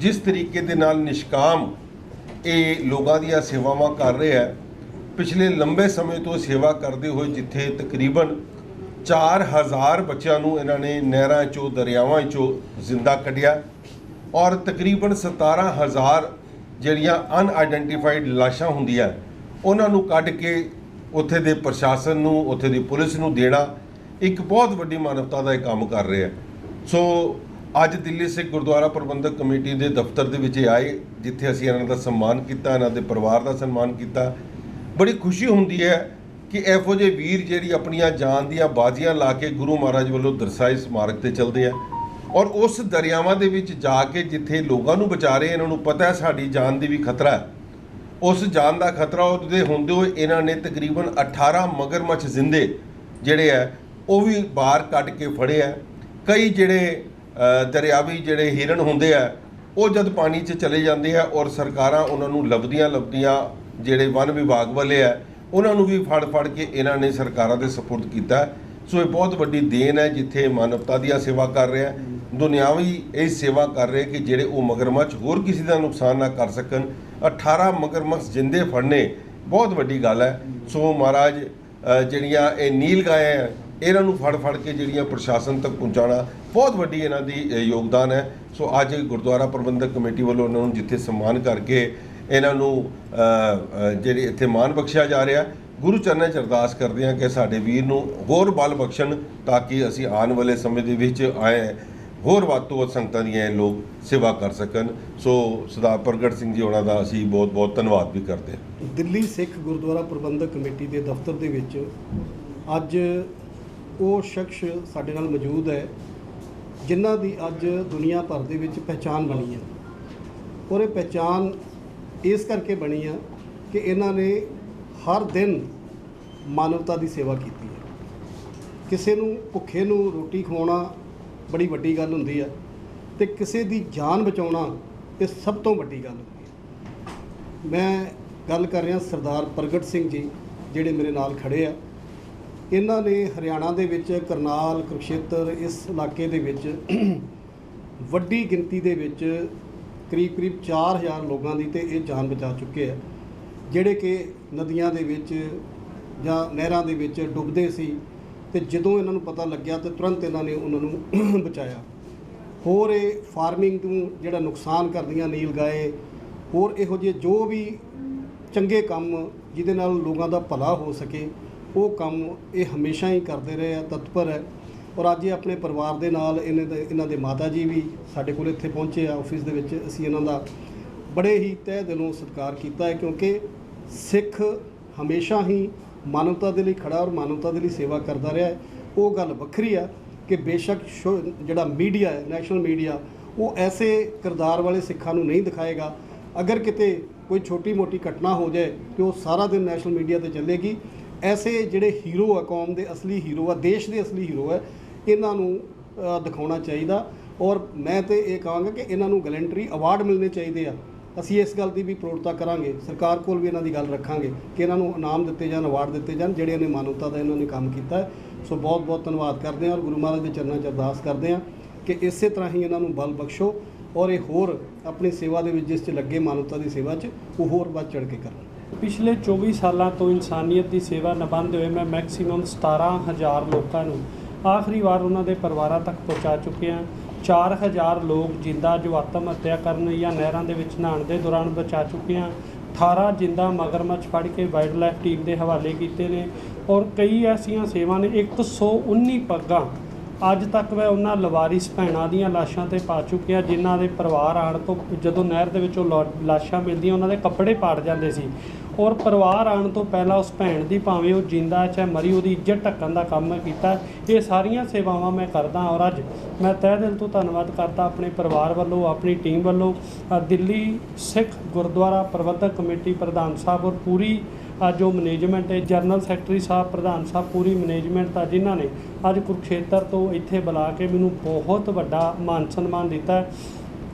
ਜਿਸ ਤਰੀਕੇ ਦੇ ਨਾਲ ਨਿਸ਼ਕਾਮ ਇਹ ਲੋਕਾਂ ਦੀਆਂ ਸੇਵਾਵਾਂ ਕਰ ਰਿਹਾ ਹੈ, ਪਿਛਲੇ ਲੰਬੇ ਸਮੇਂ ਤੋਂ ਸੇਵਾ ਕਰਦੇ ਹੋਏ ਜਿੱਥੇ ਤਕਰੀਬਨ 4000 ਬੱਚਿਆਂ ਨੂੰ ਇਹਨਾਂ ਨੇ ਨਹਿਰਾਂ ਚੋਂ, ਦਰਿਆਵਾਂ ਚੋਂ ਜ਼ਿੰਦਾ ਕੱਢਿਆ ਔਰ ਤਕਰੀਬਨ 17000 ਜਿਹੜੀਆਂ ਅਨਆਇਡੈਂਟੀਫਾਈਡ ਲਾਸ਼ਾਂ ਹੁੰਦੀਆਂ, ਉਹਨਾਂ ਨੂੰ ਕੱਢ ਕੇ ਉੱਥੇ ਦੇ ਪ੍ਰਸ਼ਾਸਨ ਨੂੰ, ਉੱਥੇ ਦੀ ਪੁਲਿਸ ਨੂੰ ਦੇਣਾ ਇੱਕ ਬਹੁਤ ਵੱਡੀ ਮਾਨਵਤਾ ਦਾ ਇਹ ਕੰਮ ਕਰ ਰਿਹਾ ਸੋ ਅੱਜ ਦਿੱਲੀ ਸਿੱਖ ਗੁਰਦੁਆਰਾ ਪ੍ਰਬੰਧਕ ਕਮੇਟੀ ਦੇ ਦਫ਼ਤਰ ਦੇ ਵਿੱਚ ਆਏ, ਜਿੱਥੇ ਅਸੀਂ ਇਹਨਾਂ ਦਾ ਸਨਮਾਨ ਕੀਤਾ, ਇਹਨਾਂ ਦੇ ਪਰਿਵਾਰ ਦਾ ਸਨਮਾਨ ਕੀਤਾ। ਬੜੀ ਖੁਸ਼ੀ ਹੁੰਦੀ ਹੈ ਕਿ ਇਹੋ ਜਿਹੇ ਵੀਰ ਜਿਹੜੀ ਆਪਣੀਆਂ ਜਾਨ ਦੀਆਂ ਬਾਜ਼ੀਆਂ ਲਾ ਕੇ ਗੁਰੂ ਮਹਾਰਾਜ ਵੱਲੋਂ ਦਰਸਾਏ ਸਮਾਰਕ ਤੇ ਚੱਲਦੇ ਆ। ਔਰ ਉਸ ਦਰਿਆਵਾਂ ਦੇ ਵਿੱਚ ਜਾ ਕੇ ਜਿੱਥੇ ਲੋਕਾਂ ਨੂੰ ਬਚਾ ਰਹੇ, ਇਹਨਾਂ ਨੂੰ ਪਤਾ ਹੈ ਸਾਡੀ ਜਾਨ ਦੀ ਵੀ ਖਤਰਾ ਹੈ। ਉਸ ਜਾਨ ਦਾ ਖਤਰਾ ਉਹਦੇ ਹੁੰਦੇ ਹੋਏ ਇਹਨਾਂ ਨੇ ਤਕਰੀਬਨ 18 ਮਗਰਮੱਛ ਜ਼ਿੰਦੇ ਜਿਹੜੇ ਆ ਉਹ ਵੀ ਬਾਹਰ ਕੱਢ ਕੇ ਫੜੇ ਆ ਕਈ ਜਿਹੜੇ ਦਰਿਆਵੀ ਜਿਹੜੇ ਹਿਰਨ ਹੁੰਦੇ ਆ, ਉਹ ਜਦ ਪਾਣੀ 'ਚ ਚਲੇ ਜਾਂਦੇ ਆ ਔਰ ਸਰਕਾਰਾਂ ਉਹਨਾਂ ਨੂੰ ਲੱਭਦੀਆਂ ਲੱਭਦੀਆਂ ਜਿਹੜੇ ਵਨ ਵਿਭਾਗ ਵਾਲੇ ਆ, ਉਹਨਾਂ ਨੂੰ ਵੀ ਫੜ ਫੜ ਕੇ ਇਹਨਾਂ ਨੇ ਸਰਕਾਰਾਂ ਦੇ ਸਪੁਰਦ ਕੀਤਾ। ਸੋ ਇਹ ਬਹੁਤ ਵੱਡੀ ਦੇਣ ਹੈ ਜਿੱਥੇ ਮਾਨਵਤਾ ਦੀਆਂ ਸੇਵਾ ਕਰ ਰਿਹਾ ਦੁਨਿਆਵੀ ਇਹ ਸੇਵਾ ਕਰ ਰਹੇ ਕਿ ਜਿਹੜੇ ਉਹ ਮਗਰਮੱਛ ਹੋਰ ਕਿਸੇ ਦਾ ਨੁਕਸਾਨ ਨਾ ਕਰ ਸਕਣ। 18 ਮਗਰਮੱਛ ਜਿੰਦੇ ਫੜਨੇ ਬਹੁਤ ਵੱਡੀ ਗੱਲ ਹੈ। ਸੋ ਮਹਾਰਾਜ ਜਿਹੜੀਆਂ ਇਹ ਨੀਲ ਗਾਏ ਹੈ ਇਹਨਾਂ ਨੂੰ ਫੜ ਫੜ ਕੇ ਜਿਹੜੀਆਂ ਪ੍ਰਸ਼ਾਸਨ ਤੱਕ ਪਹੁੰਚਾਉਣਾ ਬਹੁਤ ਵੱਡੀ ਇਹਨਾਂ ਦੀ ਯੋਗਦਾਨ ਹੈ। ਸੋ ਅੱਜ ਗੁਰਦੁਆਰਾ ਪ੍ਰਬੰਧਕ ਕਮੇਟੀ ਵੱਲੋਂ ਉਹਨਾਂ ਨੂੰ ਜਿੱਥੇ ਸਨਮਾਨ ਕਰਕੇ ਇਹਨਾਂ ਨੂੰ ਅ, ਜਿਹੜੀ ਇੱਥੇ ਮਾਣ ਬਖਸ਼ਿਆ ਜਾ ਰਿਹਾ ਗੁਰੂ ਚਰਨਾਂ 'ਚ ਅਰਦਾਸ ਕਰਦੇ ਹਾਂ ਕਿ ਸਾਡੇ ਵੀਰ ਨੂੰ ਹੋਰ ਬਲ ਬਖਸ਼ਣ ਤਾਂ ਕਿ ਅਸੀਂ ਆਉਣ ਵਾਲੇ ਸਮੇਂ ਦੇ ਵਿੱਚ ਆਏ ਹੋਰ ਵੱਧ ਤੋਂ ਵੱਧ ਸੰਗਤਾਂ ਦੀਆਂ ਇਹ ਲੋਕ ਸੇਵਾ ਕਰ ਸਕਣ। ਸੋ ਸਰਦਾਰ ਪ੍ਰਗਟ ਸਿੰਘ ਜੀ ਉਹਨਾਂ ਦਾ ਅਸੀਂ ਬਹੁਤ ਬਹੁਤ ਧੰਨਵਾਦ ਵੀ ਕਰਦੇ ਹਾਂ। ਦਿੱਲੀ ਸਿੱਖ ਗੁਰਦੁਆਰਾ ਪ੍ਰਬੰਧਕ ਕਮੇਟੀ ਦੇ ਦਫ਼ਤਰ ਦੇ ਵਿੱਚ ਅੱਜ ਉਹ ਸ਼ਖਸ ਸਾਡੇ ਨਾਲ ਮੌਜੂਦ ਹੈ। ਜਿਨ੍ਹਾਂ ਦੀ ਅੱਜ ਦੁਨੀਆ ਭਰ ਦੇ ਵਿੱਚ ਪਹਿਚਾਨ ਬਣੀ ਹੈ। ਔਰ ਇਹ ਪਹਿਚਾਨ ਇਸ ਕਰਕੇ ਬਣੀ ਆ ਕਿ ਇਹਨਾਂ ਨੇ ਹਰ ਦਿਨ ਮਾਨਵਤਾ ਦੀ ਸੇਵਾ ਕੀਤੀ ਹੈ। ਕਿਸੇ ਨੂੰ ਭੁੱਖੇ ਨੂੰ ਰੋਟੀ ਖਵਾਉਣਾ ਬੜੀ ਵੱਡੀ ਗੱਲ ਹੁੰਦੀ ਹੈ ਤੇ ਕਿਸੇ ਦੀ ਜਾਨ ਬਚਾਉਣਾ ਇਹ ਸਭ ਤੋਂ ਵੱਡੀ ਗੱਲ ਹੁੰਦੀ ਹੈ ਮੈਂ ਗੱਲ ਕਰ ਰਿਹਾ ਸਰਦਾਰ ਪ੍ਰਗਟ ਸਿੰਘ ਜੀ, ਜਿਹੜੇ ਮੇਰੇ ਨਾਲ ਖੜੇ ਆ। ਇਹਨਾਂ ਨੇ ਹਰਿਆਣਾ ਦੇ ਵਿੱਚ ਕਰਨਾਲ, ਕੁਰੂਕਸ਼ੇਤਰ ਇਸ ਇਲਾਕੇ ਦੇ ਵਿੱਚ ਵੱਡੀ ਗਿਣਤੀ ਦੇ ਵਿੱਚ ਕਰੀਬ ਕਰੀਬ 4000 ਲੋਕਾਂ ਦੀ ਤੇ ਇਹ ਜਾਨ ਬਚਾ ਚੁੱਕੇ ਆ, ਜਿਹੜੇ ਕਿ ਨਦੀਆਂ ਦੇ ਵਿੱਚ ਜਾਂ ਨਹਿਰਾਂ ਦੇ ਵਿੱਚ ਡੁੱਬਦੇ ਸੀ ਤੇ ਜਦੋਂ ਇਹਨਾਂ ਨੂੰ ਪਤਾ ਲੱਗਿਆ ਤੇ ਤੁਰੰਤ ਇਹਨਾਂ ਨੇ ਉਹਨਾਂ ਨੂੰ ਬਚਾਇਆ। ਹੋਰ ਇਹ ਫਾਰਮਿੰਗ ਨੂੰ ਜਿਹੜਾ ਨੁਕਸਾਨ ਕਰਦੀਆਂ ਨੀਲ ਗਾਏ, ਹੋਰ ਇਹੋ ਜਿਹੇ ਜੋ ਵੀ ਚੰਗੇ ਕੰਮ ਜਿਹਦੇ ਨਾਲ ਲੋਕਾਂ ਦਾ ਭਲਾ ਹੋ ਸਕੇ ਉਹ ਕੰਮ ਇਹ ਹਮੇਸ਼ਾ ਹੀ ਕਰਦੇ ਰਹੇ ਆ, ਤਤਪਰ ਹੈ। ਔਰ ਅੱਜ ਇਹ ਆਪਣੇ ਪਰਿਵਾਰ ਦੇ ਨਾਲ ਇਹਨਾਂ ਦੇ ਇਹਨਾਂ ਦੇ ਮਾਤਾ ਜੀ ਵੀ ਸਾਡੇ ਕੋਲ ਇੱਥੇ ਪਹੁੰਚੇ ਆ ਆਫਿਸ ਦੇ ਵਿੱਚ। ਅਸੀਂ ਇਹਨਾਂ ਦਾ ਬੜੇ ਹੀ ਤਹਿ ਦਿਲੋਂ ਸਤਿਕਾਰ ਕੀਤਾ ਹੈ ਕਿਉਂਕਿ ਸਿੱਖ ਹਮੇਸ਼ਾ ਹੀ ਮਾਨਵਤਾ ਦੇ ਲਈ ਖੜਾ ਔਰ ਮਾਨਵਤਾ ਦੇ ਲਈ ਸੇਵਾ ਕਰਦਾ ਰਿਹਾ ਹੈ। ਉਹ ਗੱਲ ਵੱਖਰੀ ਆ ਕਿ ਬੇਸ਼ੱਕ ਸ਼ੋ- ਜਿਹੜਾ ਮੀਡੀਆ ਹੈ ਨੈਸ਼ਨਲ ਮੀਡੀਆ ਉਹ ਐਸੇ ਕਿਰਦਾਰ ਵਾਲੇ ਸਿੱਖਾਂ ਨੂੰ ਨਹੀਂ ਦਿਖਾਏਗਾ। ਅਗਰ ਕਿਤੇ ਕੋਈ ਛੋਟੀ ਮੋਟੀ ਘਟਨਾ ਹੋ ਜਾਏ ਤੇ ਉਹ ਸਾਰਾ ਦਿਨ ਨੈਸ਼ਨਲ ਮੀਡੀਆ ਤੇ ਚੱਲੇਗੀ। ਐਸੇ ਜਿਹੜੇ ਹੀਰੋ ਆ, ਕੌਮ ਦੇ ਅਸਲੀ ਹੀਰੋ ਆ, ਦੇਸ਼ ਦੇ ਅਸਲੀ ਹੀਰੋ ਹੈ ਇਹਨਾਂ ਨੂੰ ਦਿਖਾਉਣਾ ਚਾਹੀਦਾ। ਔਰ ਮੈਂ ਤੇ ਇਹ ਕਹਾਂਗਾ ਕਿ ਇਹਨਾਂ ਨੂੰ ਗੈਲੈਂਟਰੀ ਅਵਾਰਡ ਮਿਲਣੇ ਚਾਹੀਦੇ ਆ। ਅਸੀਂ ਇਸ ਗੱਲ ਦੀ ਵੀ ਪ੍ਰੋੜਤਾ ਕਰਾਂਗੇ। ਸਰਕਾਰ ਕੋਲ ਵੀ ਇਹਨਾਂ ਦੀ ਗੱਲ ਰੱਖਾਂਗੇ ਕਿ ਇਹਨਾਂ ਨੂੰ ਇਨਾਮ ਦਿੱਤੇ ਜਾਣ, ਅਵਾਰਡ ਦਿੱਤੇ ਜਾਣ ਜਿਹੜੇ ਨੇ ਮਾਨਵਤਾ ਦਾ ਇਹਨਾਂ ਨੇ ਕੰਮ ਕੀਤਾ ਹੈ। ਸੋ ਬਹੁਤ ਬਹੁਤ ਧੰਨਵਾਦ ਕਰਦੇ ਹਾਂ ਔਰ ਗੁਰੂ ਮਹਾਰਾਜ ਦੇ ਚਰਨਾਂ 'ਚ ਅਰਦਾਸ ਕਰਦੇ ਹਾਂ ਕਿ ਇਸੇ ਤਰ੍ਹਾਂ ਹੀ ਇਹਨਾਂ ਨੂੰ ਬਲ ਬਖਸ਼ੋ ਔਰ ਇਹ ਹੋਰ ਆਪਣੀ ਸੇਵਾ ਦੇ ਵਿੱਚ ਜਿਸ 'ਚ ਲੱਗੇ ਮਾਨਵਤਾ ਦੀ ਸੇਵਾ 'ਚ, ਉਹ ਹੋਰ ਵੱਧ ਚੜ ਕੇ ਕਰਨ। ਪਿਛਲੇ 24 ਸਾਲਾਂ ਤੋਂ ਇਨਸਾਨੀਅਤ ਦੀ ਸੇਵਾ ਨਿਭਾਉਂਦੇ ਹੋਏ ਮੈਂ ਮੈਕਸਿਮਮ 17000 ਲੋਕਾਂ ਨੂੰ ਆਖਰੀ ਵਾਰ ਉਹਨਾਂ ਦੇ ਪਰਿਵਾਰਾਂ ਤੱਕ ਪਹੁੰਚਾ ਚੁੱਕੇ ਹਾਂ। 4000 ਲੋਕ ਜਿੰਦਾ ਜੋ ਆਤਮ ਹੱਤਿਆ ਕਰਨ ਜਾਂ ਨਹਿਰਾਂ ਦੇ ਵਿੱਚ ਨਹਾਉਣ ਦੇ ਦੌਰਾਨ ਬਚਾ ਚੁੱਕੇ ਹਾਂ। 18 ਜਿੰਦਾ ਮਗਰਮੱਛ ਫੜ ਕੇ ਵਾਈਲਡ ਲਾਈਫ ਟੀਮ ਦੇ ਹਵਾਲੇ ਕੀਤੇ ਨੇ ਔਰ ਕਈ ਐਸੀਆਂ ਸੇਵਾ ਨੇ। 119 ਪੱਗਾਂ ਅੱਜ ਤੱਕ ਮੈਂ ਉਹਨਾਂ ਲਵਾਰਿਸ ਭੈਣਾਂ ਦੀਆਂ ਲਾਸ਼ਾਂ ਤੇ ਪਾ ਚੁੱਕਿਆ, ਜਿਨ੍ਹਾਂ ਦੇ ਪਰਿਵਾਰ ਆਣ ਤੋਂ ਜਦੋਂ ਨਹਿਰ ਦੇ ਵਿੱਚੋਂ ਲਾ- ਲਾਸ਼ਾਂ ਮਿਲਦੀਆਂ, ਉਹਨਾਂ ਦੇ ਕੱਪੜੇ ਪਾੜ ਜਾਂਦੇ ਸੀ। ਔਰ ਪਰਿਵਾਰ ਆਣ ਤੋਂ ਪਹਿਲਾਂ ਉਸ ਭੈਣ ਦੀ ਭਾਵੇਂ ਉਹ ਜਿੰਦਾ ਚਾਹੇ ਮਰੀ, ਉਹਦੀ ਇੱਜ਼ਤ ਢੱਕਣ ਦਾ ਕੰਮ ਮੈਂ ਕੀਤਾ। ਇਹ ਸਾਰੀਆਂ ਸੇਵਾਵਾਂ ਮੈਂ ਕਰਦਾ ਔਰ ਅੱਜ ਮੈਂ ਤਹਿ ਦਿਲ ਤੋਂ ਧੰਨਵਾਦ ਕਰਦਾ ਆਪਣੇ ਪਰਿਵਾਰ ਵੱਲੋਂ, ਆਪਣੀ ਟੀਮ ਵੱਲੋਂ। ਦਿੱਲੀ ਸਿੱਖ ਗੁਰਦੁਆਰਾ ਪ੍ਰਬੰਧਕ ਕਮੇਟੀ ਪ੍ਰਧਾਨ ਸਾਹਿਬ ਔਰ ਪੂਰੀ ਅੱਜ ਉਹ ਮੈਨੇਜਮੈਂਟ ਹੈ ਜਨਰਲ ਸੈਕਟਰੀ ਸਾਹਿਬ, ਪ੍ਰਧਾਨ ਸਾਹਿਬ, ਪੂਰੀ ਮੈਨੇਜਮੈਂਟ ਆ ਜਿਨ੍ਹਾਂ ਨੇ ਅੱਜ ਕੁਰੂਕਸ਼ੇਤਰ ਤੋਂ ਇੱਥੇ ਬੁਲਾ ਕੇ ਮੈਨੂੰ ਬਹੁਤ ਵੱਡਾ ਮਾਨ ਸਨਮਾਨ ਦਿੱਤਾ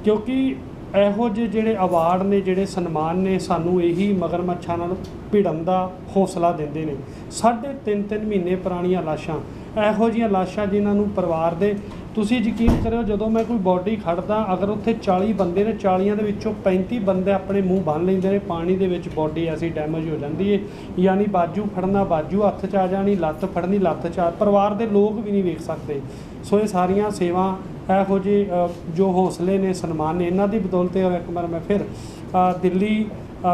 ਕਿਉਂਕਿ ਇਹੋ ਜਿਹੇ ਜਿਹੜੇ ਅਵਾਰਡ ਨੇ, ਜਿਹੜੇ ਸਨਮਾਨ ਨੇ, ਸਾਨੂੰ ਇਹੀ ਮਗਰਮੱਛਾਂ ਨਾਲ ਭਿੜਨ ਦਾ ਹੌਸਲਾ ਦਿੰਦੇ ਨੇ। ਸਾਢੇ ਤਿੰਨ ਤਿੰਨ ਮਹੀਨੇ ਪੁਰਾਣੀਆਂ ਲਾਸ਼ਾਂ, ਇਹੋ ਜਿਹੀਆਂ ਲਾਸ਼ਾਂ ਜਿਨ੍ਹਾਂ ਨੂੰ ਪਰਿਵਾਰ ਦੇ, ਤੁਸੀਂ ਯਕੀਨ ਕਰਿਓ ਜਦੋਂ ਮੈਂ ਕੋਈ ਬਾਡੀ ਖੜਦਾ, ਅਗਰ ਉੱਥੇ 40 ਬੰਦੇ ਨੇ 40 ਦੇ ਵਿੱਚੋਂ 35 ਬੰਦੇ ਆਪਣੇ ਮੂੰਹ ਬੰਨ ਲੈਂਦੇ ਨੇ, ਪਾਣੀ ਦੇ ਵਿੱਚ ਬਾਡੀ ਐਸੀ ਡੈਮੇਜ ਹੋ ਜਾਂਦੀ ਹੈ ਯਾਨੀ ਬਾਜੂ ਫੜਨਾ, ਬਾਜੂ ਹੱਥ 'ਚ ਆ ਜਾਣੀ, ਲੱਤ ਫੜਨੀ, ਲੱਤ 'ਚ ਆ, ਪਰਿਵਾਰ ਦੇ ਲੋਕ ਵੀ ਨਹੀਂ ਵੇਖ ਸਕਦੇ। ਸੋ ਇਹ ਸਾਰੀਆਂ ਸੇਵਾ ਇਹੋ ਜਿਹੇ ਜੋ ਹੌਸਲੇ ਨੇ, ਸਨਮਾਨ ਨੇ, ਇਹਨਾਂ ਦੀ ਬਦੌਲਤ ਔਰ ਇੱਕ ਵਾਰ ਮੈਂ ਫਿਰ ਦਿੱਲੀ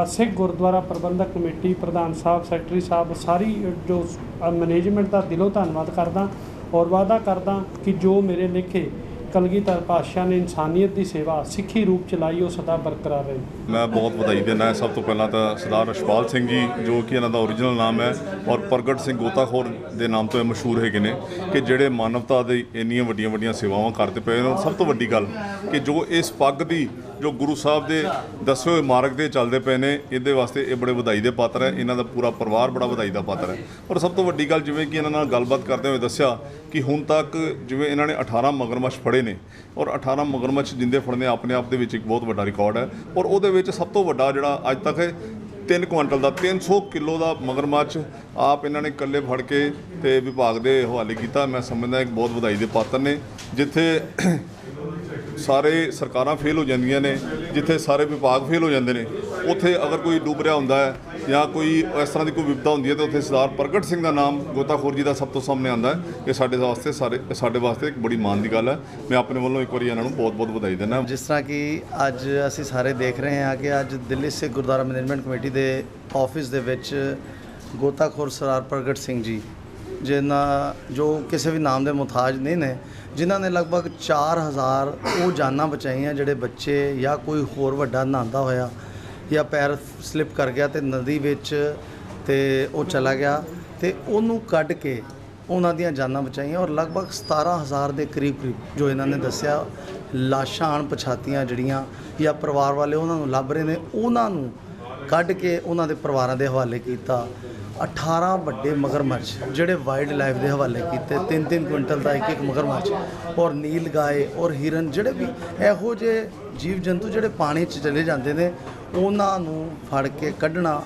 ਸਿੱਖ ਗੁਰਦੁਆਰਾ ਪ੍ਰਬੰਧਕ ਕਮੇਟੀ ਪ੍ਰਧਾਨ ਸਾਹਿਬ, ਸੈਕਟਰੀ ਸਾਹਿਬ, ਸਾਰੀ ਜੋ ਮੈਨੇਜਮੈਂਟ ਦਾ ਦਿਲੋਂ ਧੰਨਵਾਦ ਕਰਦਾ ਔਰ ਵਾਅਦਾ ਕਰਦਾ ਕਿ ਜੋ ਮੇਰੇ ਲਿਖੇ ਕਲਗੀਧਰ ਪਾਤਸ਼ਾਹ ਨੇ ਇਨਸਾਨੀਅਤ ਦੀ ਸੇਵਾ ਸਿੱਖੀ ਰੂਪ ਚ ਲਾਈ, ਉਹ ਸਦਾ ਬਰਕਰਾਰ ਰਹੇ। ਮੈਂ ਬਹੁਤ ਵਧਾਈ ਦਿੰਦਾ ਸਭ ਤੋਂ ਪਹਿਲਾਂ ਤਾਂ ਸਰਦਾਰ ਰਸ਼ਪਾਲ ਸਿੰਘ ਜੀ, ਜੋ ਕਿ ਇਹਨਾਂ ਦਾ ਓਰੀਜਨਲ ਨਾਮ ਹੈ, ਔਰ ਪ੍ਰਗਟ ਸਿੰਘ ਗੋਤਾਖੋਰ ਦੇ ਨਾਮ ਤੋਂ ਇਹ ਮਸ਼ਹੂਰ ਹੈਗੇ ਨੇ, ਕਿ ਜਿਹੜੇ ਮਾਨਵਤਾ ਦੇ ਇੰਨੀਆਂ ਵੱਡੀਆਂ ਵੱਡੀਆਂ ਸੇਵਾਵਾਂ ਕਰਦੇ ਪਏ ਨੇ। ਔਰ ਸਭ ਤੋਂ ਵੱਡੀ ਗੱਲ ਕਿ ਜੋ ਇਸ ਪੱਗ ਦੀ ਜੋ ਗੁਰੂ ਸਾਹਿਬ ਦੇ ਦੱਸੇ ਹੋਏ ਮਾਰਗ ਤੇ ਚੱਲਦੇ ਪਏ ਨੇ, ਇਹਦੇ ਵਾਸਤੇ ਇਹ ਬੜੇ ਵਧਾਈ ਦੇ ਪਾਤਰ ਹੈ। ਇਹਨਾਂ ਦਾ ਪੂਰਾ ਪਰਿਵਾਰ ਬੜਾ ਵਧਾਈ ਦਾ ਪਾਤਰ ਹੈ। ਔਰ ਸਭ ਤੋਂ ਵੱਡੀ ਗੱਲ ਜਿਵੇਂ ਕਿ ਇਹਨਾਂ ਨਾਲ ਗੱਲਬਾਤ ਕਰਦੇ ਹੋਏ ਦੱਸਿਆ ਕਿ ਹੁਣ ਤੱਕ ਜਿਵੇਂ ਇਹਨਾਂ ਨੇ 18 ਮਗਰਮੱਛ ਫੜੇ ਨੇ, ਔਰ 18 ਮਗਰਮੱਛ ਜਿੰਦੇ ਫੜਨੇ ਆਪਣੇ ਆਪ ਦੇ ਵਿੱਚ ਇੱਕ ਬਹੁਤ ਵੱਡਾ ਰਿਕਾਰਡ ਹੈ। ਔਰ ਉਹਦੇ ਵਿੱਚ ਸਭ ਤੋਂ ਵੱਡਾ ਜਿਹੜਾ ਅੱਜ ਤੱਕ ਹੈ 3 ਕੁਇੰਟਲ ਦਾ 300 ਕਿਲੋ ਦਾ ਮਗਰਮੱਛ ਆਪ ਇਹਨਾਂ ਨੇ ਇਕੱਲੇ ਫੜ ਕੇ ਤੇ ਵਿਭਾਗ ਦੇ ਹਵਾਲੇ ਕੀਤਾ। ਮੈਂ ਸਮਝਦਾ ਇੱਕ ਬਹੁਤ ਵਧਾਈ ਦੇ ਪਾਤਰ ਨੇ, ਜਿੱਥੇ ਸਾਰੇ ਸਰਕਾਰਾਂ ਫੇਲ ਹੋ ਜਾਂਦੀਆਂ ਨੇ, ਜਿੱਥੇ ਸਾਰੇ ਵਿਭਾਗ ਫੇਲ ਹੋ ਜਾਂਦੇ ਨੇ, ਉੱਥੇ ਅਗਰ ਕੋਈ ਡੁੱਬ ਰਿਹਾ ਹੁੰਦਾ ਹੈ ਜਾਂ ਕੋਈ ਇਸ ਤਰ੍ਹਾਂ ਦੀ ਕੋਈ ਵਿਪਤਾ ਹੁੰਦੀ ਹੈ ਤਾਂ ਉੱਥੇ ਸਰਦਾਰ ਪ੍ਰਗਟ ਸਿੰਘ ਦਾ ਨਾਮ ਗੋਤਾਖੋਰ ਜੀ ਦਾ ਸਭ ਤੋਂ ਸਾਹਮਣੇ ਆਉਂਦਾ ਹੈ। ਇਹ ਸਾਡੇ ਵਾਸਤੇ ਸਾਰੇ, ਸਾਡੇ ਵਾਸਤੇ ਇੱਕ ਬੜੀ ਮਾਣ ਦੀ ਗੱਲ ਹੈ। ਮੈਂ ਆਪਣੇ ਵੱਲੋਂ ਇੱਕ ਵਾਰੀ ਇਹਨਾਂ ਨੂੰ ਬਹੁਤ ਬਹੁਤ ਵਧਾਈ ਦਿੰਦਾ ਜਿਸ ਤਰ੍ਹਾਂ ਕਿ ਅੱਜ ਅਸੀਂ ਸਾਰੇ ਦੇਖ ਰਹੇ ਹਾਂ ਕਿ ਅੱਜ ਦਿੱਲੀ ਸਿੱਖ ਗੁਰਦੁਆਰਾ ਮੈਨੇਜਮੈਂਟ ਕਮੇਟੀ ਦੇ ਆਫਿਸ ਦੇ ਵਿੱਚ ਗੋਤਾਖੋਰ ਸਰਦਾਰ ਪ੍ਰਗਟ ਸਿੰਘ ਜੀ ਜਿਨ੍ਹਾਂ ਜੋ ਕਿਸੇ ਵੀ ਨਾਮ ਦੇ ਮੁਤਾਜ ਨਹੀਂ ਨੇ, ਜਿਨ੍ਹਾਂ ਨੇ ਲਗਭਗ 4000 ਉਹ ਜਾਨਾਂ ਬਚਾਈਆਂ ਜਿਹੜੇ ਬੱਚੇ ਜਾਂ ਕੋਈ ਹੋਰ ਵੱਡਾ ਨਹਾਉਂਦਾ ਹੋਇਆ ਜਾਂ ਪੈਰ ਸਲਿਪ ਕਰ ਗਿਆ ਤੇ ਨਦੀ ਵਿੱਚ ਤੇ ਉਹ ਚਲਾ ਗਿਆ ਤੇ ਉਹਨੂੰ ਕੱਢ ਕੇ ਉਹਨਾਂ ਦੀਆਂ ਜਾਨਾਂ ਬਚਾਈਆਂ ਔਰ ਲਗਭਗ 17000 ਦੇ ਕਰੀਬ ਕਰੀਬ ਜੋ ਇਹਨਾਂ ਨੇ ਦੱਸਿਆ, ਲਾਸ਼ਾਂ ਅਣਪਛਾਤੀਆਂ ਜਿਹੜੀਆਂ ਜਾਂ ਪਰਿਵਾਰ ਵਾਲੇ ਉਹਨਾਂ ਨੂੰ ਲੱਭ ਰਹੇ ਨੇ, ਉਹਨਾਂ ਨੂੰ ਕੱਢ ਕੇ ਉਹਨਾਂ ਦੇ ਪਰਿਵਾਰਾਂ ਦੇ ਹਵਾਲੇ ਕੀਤਾ। 18 ਵੱਡੇ ਮਗਰਮੱਛ ਜਿਹੜੇ ਵਾਈਲਡ ਲਾਈਫ ਦੇ ਹਵਾਲੇ ਕੀਤੇ 3-3 ਕੁਇੰਟਲ ਦਾ ਇੱਕ ਇੱਕ ਮਗਰਮੱਛ ਔਰ ਨੀਲ ਗਾਏ ਔਰ ਹਿਰਨ ਜਿਹੜੇ ਵੀ ਇਹੋ ਜਿਹੇ ਜੀਵ ਜੰਤੂ ਜਿਹੜੇ ਪਾਣੀ 'ਚ ਚਲੇ ਜਾਂਦੇ ਨੇ, ਉਹਨਾਂ ਨੂੰ ਫੜ ਕੇ ਕੱਢਣਾ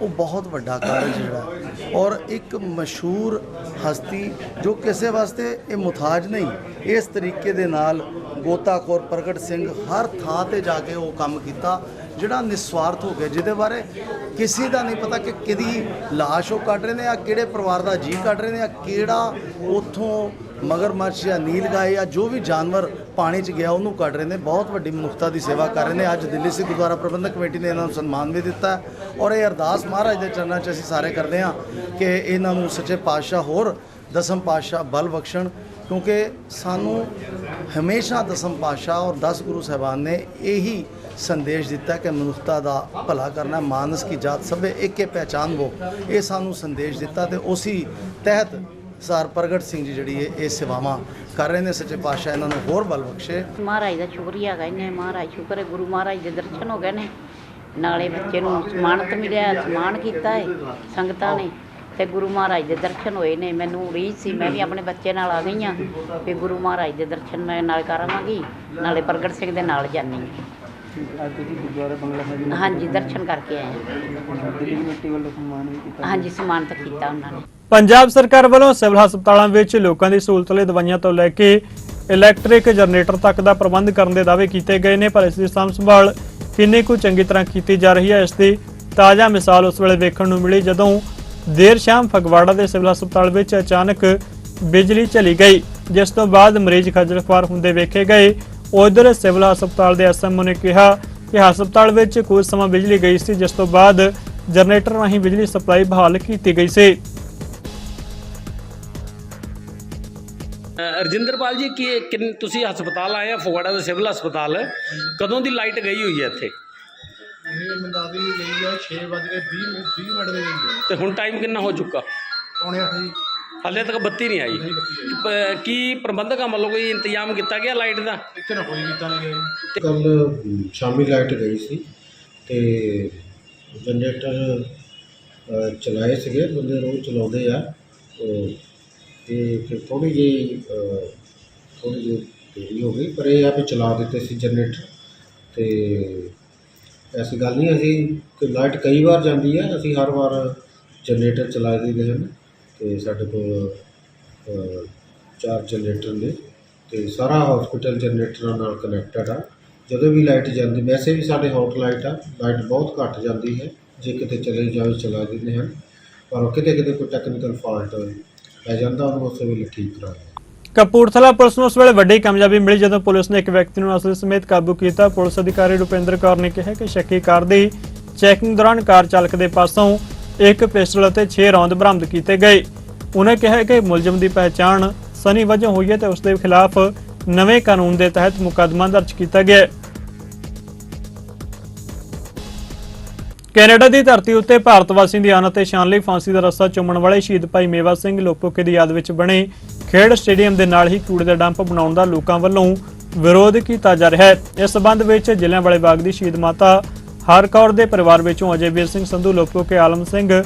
ਉਹ ਬਹੁਤ ਵੱਡਾ ਕਾਰਜ ਜਿਹੜਾ ਔਰ ਇੱਕ ਮਸ਼ਹੂਰ ਹਸਤੀ ਜੋ ਕਿਸੇ ਵਾਸਤੇ ਇਹ ਮੁਤਾਜ ਨਹੀਂ, ਇਸ ਤਰੀਕੇ ਦੇ ਨਾਲ ਗੋਤਾਖੋਰ ਪ੍ਰਗਟ ਸਿੰਘ ਹਰ ਥਾਂ ਤੇ ਜਾ ਕੇ ਉਹ ਕੰਮ ਕੀਤਾ ਜਿਹੜਾ ਨਿਸਵਾਰਥ ਹੋ ਗਿਆ, ਜਿਹਦੇ ਬਾਰੇ ਕਿਸੇ ਦਾ ਨਹੀਂ ਪਤਾ ਕਿ ਕਿਹਦੀ ਲਾਸ਼ ਉਹ ਕੱਢ ਰਹੇ ਨੇ ਆ ਕਿਹੜੇ ਪਰਿਵਾਰ ਦਾ ਜੀ ਕੱਢ ਰਹੇ ਨੇ ਆ ਕਿਹੜਾ ਉਥੋਂ ਮਗਰਮੱਛ ਜਾਂ ਨੀਲਗਾਏ ਜਾਂ ਜੋ ਵੀ ਜਾਨਵਰ ਪਾਣੀ 'ਚ ਗਿਆ, ਉਹਨੂੰ ਕੱਢ ਰਹੇ ਨੇ। ਬਹੁਤ ਵੱਡੀ ਮਨੁੱਖਤਾ ਦੀ ਸੇਵਾ ਕਰ ਰਹੇ ਨੇ। ਅੱਜ ਦਿੱਲੀ ਸਿੱਖ ਗੁਰਦੁਆਰਾ ਪ੍ਰਬੰਧਕ ਕਮੇਟੀ ਨੇ ਇਹਨਾਂ ਨੂੰ ਸਨਮਾਨ ਵੀ ਦਿੱਤਾ ਔਰ ਇਹ ਅਰਦਾਸ ਮਹਾਰਾਜ ਦੇ ਚਰਨਾਂ 'ਚ ਅਸੀਂ ਸਾਰੇ ਕਰਦੇ ਹਾਂ ਕਿ ਇਹਨਾਂ ਨੂੰ ਸੱਚੇ ਪਾਤਸ਼ਾਹ ਹੋਰ ਦਸਮ ਪਾਤਸ਼ਾਹ ਬਲ ਬਖਸ਼ਣ, ਕਿਉਂਕਿ ਸਾਨੂੰ ਹਮੇਸ਼ਾ ਦਸਮ ਪਾਤਸ਼ਾਹ ਔਰ 10 ਗੁਰੂ ਸਾਹਿਬਾਨ ਨੇ ਇਹੀ ਸੰਦੇਸ਼ ਦਿੱਤਾ ਕਿ ਮਨੁੱਖਤਾ ਦਾ ਭਲਾ ਕਰਨਾ, ਮਾਨਸ ਕੀ ਜਾਤ ਸਭੇ ਇੱਕੇ ਪਹਿਚਾਨ ਵੋ। ਇਹ ਸਾਨੂੰ ਸੰਦੇਸ਼ ਦਿੱਤਾ ਤੇ ਉਸੇ ਤਹਿਤ ਸਰ ਪ੍ਰਗਟ ਸਿੰਘ ਜੀ ਜਿਹੜੀ ਇਹ ਇਹ ਸੇਵਾਵਾਂ ਕਰ ਰਹੇ ਨੇ। ਸੱਚੇ ਪਾਤਸ਼ਾਹ ਇਹਨਾਂ ਨੂੰ ਹੋਰ ਬਲ ਬਖਸ਼ੇ। ਮਹਾਰਾਜ ਦਾ ਸ਼ੁਕਰੀਆ ਕਹਿੰਦੇ ਮਹਾਰਾਜ ਸ਼ੁਕਰ ਹੈ। ਗੁਰੂ ਮਹਾਰਾਜ ਦੇ ਦਰਸ਼ਨ ਹੋ ਗਏ ਨੇ। ਨਾਲੇ ਬੱਚੇ ਨੂੰ ਸਨਮਾਨਿਤ ਮਿਲਿਆ ਸਨਮਾਨ ਕੀਤਾ ਹੈ। ਸੰਗਤਾਂ ਨੇ ਤੇ ਗੁਰੂ ਮਹਾਰਾਜ ਦੇ ਦਰਸ਼ਨ ਹੋਏ ਨੇ। ਮੈਨੂੰ ਰੀਝ ਸੀ, ਮੈਂ ਵੀ ਆਪਣੇ ਬੱਚੇ ਨਾਲ ਆ ਗਈ ਹਾਂ, ਵੀ ਗੁਰੂ ਮਹਾਰਾਜ ਦੇ ਦਰਸ਼ਨ ਮੈਂ ਨਾਲ ਕਰਾਂਗੀ ਨਾਲੇ ਪ੍ਰਗਟ ਸਿੰਘ ਦੇ ਨਾਲ ਜਾਣੀ ਅੱਜ ਤੁਸੀਂ ਗੁਰਦੁਆਰਾ ਬੰਗਲਾ ਸਾਹਿਬ ਹਾਂਜੀ ਦਰਸ਼ਨ ਕਰਕੇ ਆਏ ਹਾਂ। ਦਿੱਲੀ ਕਮੇਟੀ ਵੱਲੋਂ ਸਨਮਾਨ ਵੀ ਕੀਤਾ ਹਾਂਜੀ ਸਨਮਾਨਿਤ ਕੀਤਾ ਉਹਨਾਂ ਨੇ। ਪੰਜਾਬ ਸਰਕਾਰ ਵੱਲੋਂ ਸਿਵਲ ਹਸਪਤਾਲਾਂ ਵਿੱਚ ਲੋਕਾਂ ਦੀ ਸਹੂਲਤ ਲਈ ਦਵਾਈਆਂ ਤੋਂ ਲੈ ਕੇ ਇਲੈਕਟ੍ਰਿਕ ਜਨਰੇਟਰ ਤੱਕ ਦਾ ਪ੍ਰਬੰਧ ਕਰਨ ਦੇ ਦਾਅਵੇ ਕੀਤੇ ਗਏ ਨੇ ਪਰ ਇਸ ਦੀ ਸਾਂਭ ਸੰਭਾਲ ਕਿੰਨੀ ਕੁ ਚੰਗੀ ਤਰ੍ਹਾਂ ਕੀਤੀ ਜਾ ਰਹੀ ਹੈ ਇਸ ਦੀ ਤਾਜ਼ਾ ਮਿਸਾਲ ਉਸ ਵੇਲੇ ਵੇਖਣ ਨੂੰ ਮਿਲੀ ਜਦੋਂ ਦੇਰ ਸ਼ਾਮ ਫਗਵਾੜਾ ਦੇ ਸਿਵਲ ਹਸਪਤਾਲ ਵਿੱਚ ਅਚਾਨਕ ਬਿਜਲੀ ਚਲੀ ਗਈ ਜਿਸ ਤੋਂ ਬਾਅਦ ਮਰੀਜ਼ ਖੱਜਲ ਖੁਆਰ ਹੁੰਦੇ ਵੇਖੇ ਗਏ। ਉਧਰ ਸਿਵਲ ਹਸਪਤਾਲ ਦੇ ਐਸਐਮਓ ਨੇ ਕਿਹਾ ਕਿ ਹਸਪਤਾਲ ਵਿੱਚ ਕੁਝ ਸਮਾਂ ਬਿਜਲੀ ਗਈ ਸੀ ਜਿਸ ਤੋਂ ਬਾਅਦ ਜਨਰੇਟਰ ਰਾਹੀਂ ਬਿਜਲੀ ਸਪਲਾਈ ਬਹਾਲ ਕੀਤੀ ਗਈ ਸੀ। ਰਜਿੰਦਰਪਾਲ ਜੀ ਕੀ ਤੁਸੀਂ ਹਸਪਤਾਲ ਆਏ ਆ ਫਗਵਾੜਾ ਦਾ ਸਿਵਲ ਹਸਪਤਾਲ। ਕਦੋਂ ਦੀ ਲਾਈਟ ਗਈ ਹੋਈ ਹੈ ਇੱਥੇ? ਇਹ ਮੰਦਾਦੀ ਗਈ ਆ 6 ਵਜ ਕੇ 20 ਮਿੰਟ 20 ਮਿੰਟ ਦੇ ਗਈ ਹੈ ਤੇ ਹੁਣ ਟਾਈਮ ਕਿੰਨਾ ਹੋ ਚੁੱਕਾ? ਪੌਣੇ ਅੱਠ ਜੀ। ਹਾਲੇ ਤੱਕ ਬੱਤੀ ਨਹੀਂ ਆਈ। ਪ- ਕੀ ਪ੍ਰਬੰਧਕਾਂ ਵੱਲੋਂ ਕੋਈ ਇੰਤਜ਼ਾਮ ਕੀਤਾ ਗਿਆ ਲਾਈਟ ਦਾ? ਇੱਥੇ ਨਾ ਕੋਈ ਕੀਤਾ ਨਹੀਂ ਗਿਆ। ਕੱਲ ਸ਼ਾਮੀ ਲਾਈਟ ਗਈ ਸੀ ਤੇ ਜਨਰੇਟਰ ਅ, ਚਲਾਏ ਸੀਗੇ। ਬੰਦੇ ਰੋਜ਼ ਚਲਾਉਂਦੇ ਆ। ਉਹ ਤੇ ਫਿਰ ਥੋੜੀ ਜਿਹੀ ਥੋੜੀ ਜਿਹੀ ਦੇਰੀ ਹੋ ਗਈ। ਪਰ ਇਹ ਆ ਵੀ ਚਲਾ ਦਿੱਤੇ ਸੀ ਜਨਰੇਟਰ। ਤੇ ਐਸੀ ਗੱਲ ਨਹੀਂ ਅਸੀਂ ਕਿ ਲਾਈਟ ਕਈ ਵਾਰ ਜਾਂਦੀ ਹੈ ਅਸੀਂ ਹਰ ਵਾਰ ਜਨਰੇਟਰ ਚਲਾ ਦਈਦੇ ਹਨ ਤੇ ਸਾਡੇ ਕੋਲ ਚਾਰ ਜਨਰੇਟਰ ਨੇ ਤੇ ਸਾਰਾ ਹਸਪੀਟਲ ਜਨਰੇਟਰਾਂ ਨਾਲ ਕਨੈਕਟਡ ਆ। ਜਦੋਂ ਵੀ ਲਾਈਟ ਜਾਂਦੀ, ਵੈਸੇ ਵੀ ਸਾਡੇ ਹੌਟ ਲਾਈਟ ਆ ਲਾਈਟ ਬਹੁਤ ਘੱਟ ਜਾਂਦੀ ਹੈ, ਜੇ ਕਿਤੇ ਚਲੇ ਜਾਵੇ ਚਲਾ ਦਿੰਦੇ ਹਨ। ਪਰ ਕਿਤੇ ਕਿਤੇ ਕੋਈ ਟੈਕਨੀਕਲ ਫਾਲਟ ਪੈ ਜਾਂਦਾ, ਉਹਨੂੰ ਉਸੇ ਵੇਲੇ ਠੀਕ ਕਰਾ ਕਪੂਰਥਲਾ ਪੁਲਿਸ ਨੂੰ ਉਸ ਵੇਲੇ ਵੱਡੀ ਕਾਮਯਾਬੀ ਮਿਲੀ, ਜਦੋਂ ਪੁਲਿਸ ਨੇ ਇੱਕ ਵਿਅਕਤੀ ਨੂੰ ਅਸਲੇ ਸਮੇਤ ਕਾਬੂ ਕੀਤਾ। ਪੁਲਿਸ ਅਧਿਕਾਰੀ ਰੁਪਿੰਦਰ ਕੌਰ ਨੇ ਕਿਹਾ ਕਿ ਸ਼ੱਕੀ ਕਾਰ ਦੀ ਚੈਕਿੰਗ ਦੌਰਾਨ ਕਾਰ ਚਾਲਕ ਦੇ ਪਾਸੋਂ ਇੱਕ ਪਿਸਟਲ ਅਤੇ 6 ਰੌਂਦ ਬਰਾਮਦ ਕੀਤੇ ਗਏ। ਉਹਨੇ ਕਿਹਾ ਕਿ ਮੁਲਜ਼ਮ ਦੀ ਪਹਿਚਾਣ ਸਨੀ ਵਜੋਂ ਹੋਈ ਹੈ ਤੇ ਉਸ ਦੇ ਖਿਲਾਫ ਨਵੇਂ ਕਾਨੂੰਨ ਦੇ ਤਹਿਤ ਮੁਕੱਦਮਾ ਦਰਜ ਕੀਤਾ ਗਿਆ ਹੈ। ਕੈਨੇਡਾ ਦੀ ਧਰਤੀ ਉੱਤੇ ਭਾਰਤ ਵਾਸੀ ਦੀ ਆਨ ਅਤੇ ਸ਼ਾਨ ਲਈ ਫਾਂਸੀ ਦਾ ਰਸਤਾ ਚੁੰਮਣ ਵਾਲੇ ਸ਼ਹੀਦ ਭਾਈ ਮੇਵਾ ਸਿੰਘ ਲੋਪੋਕੇ ਦੀ ਯਾਦ ਵਿੱਚ ਬਣੇ ਖੇਡ ਸਟੇਡੀਅਮ ਦੇ ਨਾਲ ਹੀ ਕੂੜੇ ਦਾ ਡੰਪ ਬਣਾਉਣ ਦਾ ਲੋਕਾਂ ਵੱਲੋਂ ਵਿਰੋਧ ਕੀਤਾ ਜਾ ਰਿਹਾ ਹੈ। ਇਸ ਸਬੰਧ ਵਿੱਚ ਜ਼ਿਲ੍ਹਿਆਂਵਾਲੇ ਬਾਗ ਦੀ ਸ਼ਹੀਦ ਮਾਤਾ ਹਰਕੌਰ ਦੇ ਪਰਿਵਾਰ ਵਿੱਚੋਂ ਅਜੇਵੀਰ ਸਿੰਘ ਸੰਧੂ ਲੋਪੋਕੇ ਆਲਮ ਸਿੰਘ,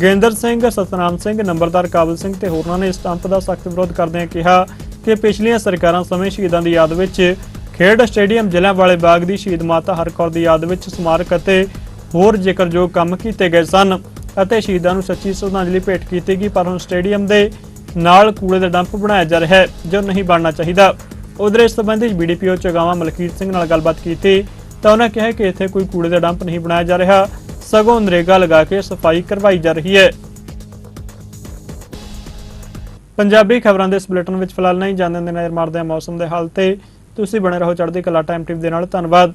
ਗੇਂਦਰ ਸਿੰਘ, ਸਤਨਾਮ ਸਿੰਘ, ਨੰਬਰਦਾਰ ਕਾਬਲ ਸਿੰਘ ਤੇ ਹੋਰਨਾਂ ਨੇ ਇਸ ਡੰਪ ਦਾ ਸਖਤ ਵਿਰੋਧ ਕਰਦਿਆਂ ਕਿਹਾ ਕਿ ਪਿਛਲੀਆਂ ਸਰਕਾਰਾਂ ਸਮੇਂ ਸ਼ਹੀਦਾਂ ਦੀ ਯਾਦ ਵਿੱਚ ਖੇਡ ਸਟੇਡੀਅਮ ਜ਼ਿਲ੍ਹਿਆਂਵਾਲੇ ਬਾਗ ਦੀ ਸ਼ਹੀਦ ਮਾਤਾ ਹਰਕੌਰ ਦੀ ਯਾਦ ਵਿੱਚ ਸਮਾਰਕ ਅਤੇ ਹੋਰ ਜ਼ਿਕਰਯੋਗ ਕੰਮ ਕੀਤੇ ਗਏ ਸਨ ਅਤੇ ਸ਼ਹੀਦਾਂ ਨੂੰ ਸੱਚੀ ਸ਼ਰਧਾਂਜਲੀ ਭੇਟ ਕੀਤੀ ਗਈ, ਪਰ ਹੁਣ ਸਟੇਡੀਅਮ ਦੇ ਨਾਲ ਕੂੜੇ ਦਾ ਡੰਪ ਬਣਾਇਆ ਜਾ ਰਿਹਾ ਹੈ, ਜੋ ਨਹੀਂ ਬਣਨਾ ਚਾਹੀਦਾ। ਉਧਰ ਇਸ ਸੰਬੰਧੀ ਬੀਡੀਪੀਓ ਚਗਾਵਾ ਮਲਕੀਤ ਸਿੰਘ ਨਾਲ ਗੱਲਬਾਤ ਕੀਤੀ ਤਾਂ ਉਹਨਾਂ ਕਿਹਾ ਕਿ ਇੱਥੇ ਕੋਈ ਕੂੜੇ ਦਾ ਡੰਪ ਨਹੀਂ ਬਣਾਇਆ ਜਾ ਰਿਹਾ। ਸਗੋਂ ਨਰੇਗਾ ਲਗਾ ਕੇ ਸਫ਼ਾਈ ਕਰਵਾਈ ਜਾ ਰਹੀ ਹੈ। ਪੰਜਾਬੀ ਖਬਰਾਂ ਦੇ ਇਸ ਬੁਲੇਟਿਨ ਵਿੱਚ ਫਿਲਹਾਲ ਨਹੀਂ ਜਾਣਨ ਦੇ ਨਜ਼ਰ ਮਾਰਦੇ ਹਾਂ ਮੌਸਮ ਦੇ ਹਾਲ ਤੇ। ਤੁਸੀਂ ਬਣੇ ਰਹੋ ਚੜ੍ਹਦੀ ਕਲਾ ਟਾਈਮ ਟਿਪ ਦੇ ਨਾਲ। ਧੰਨਵਾਦ।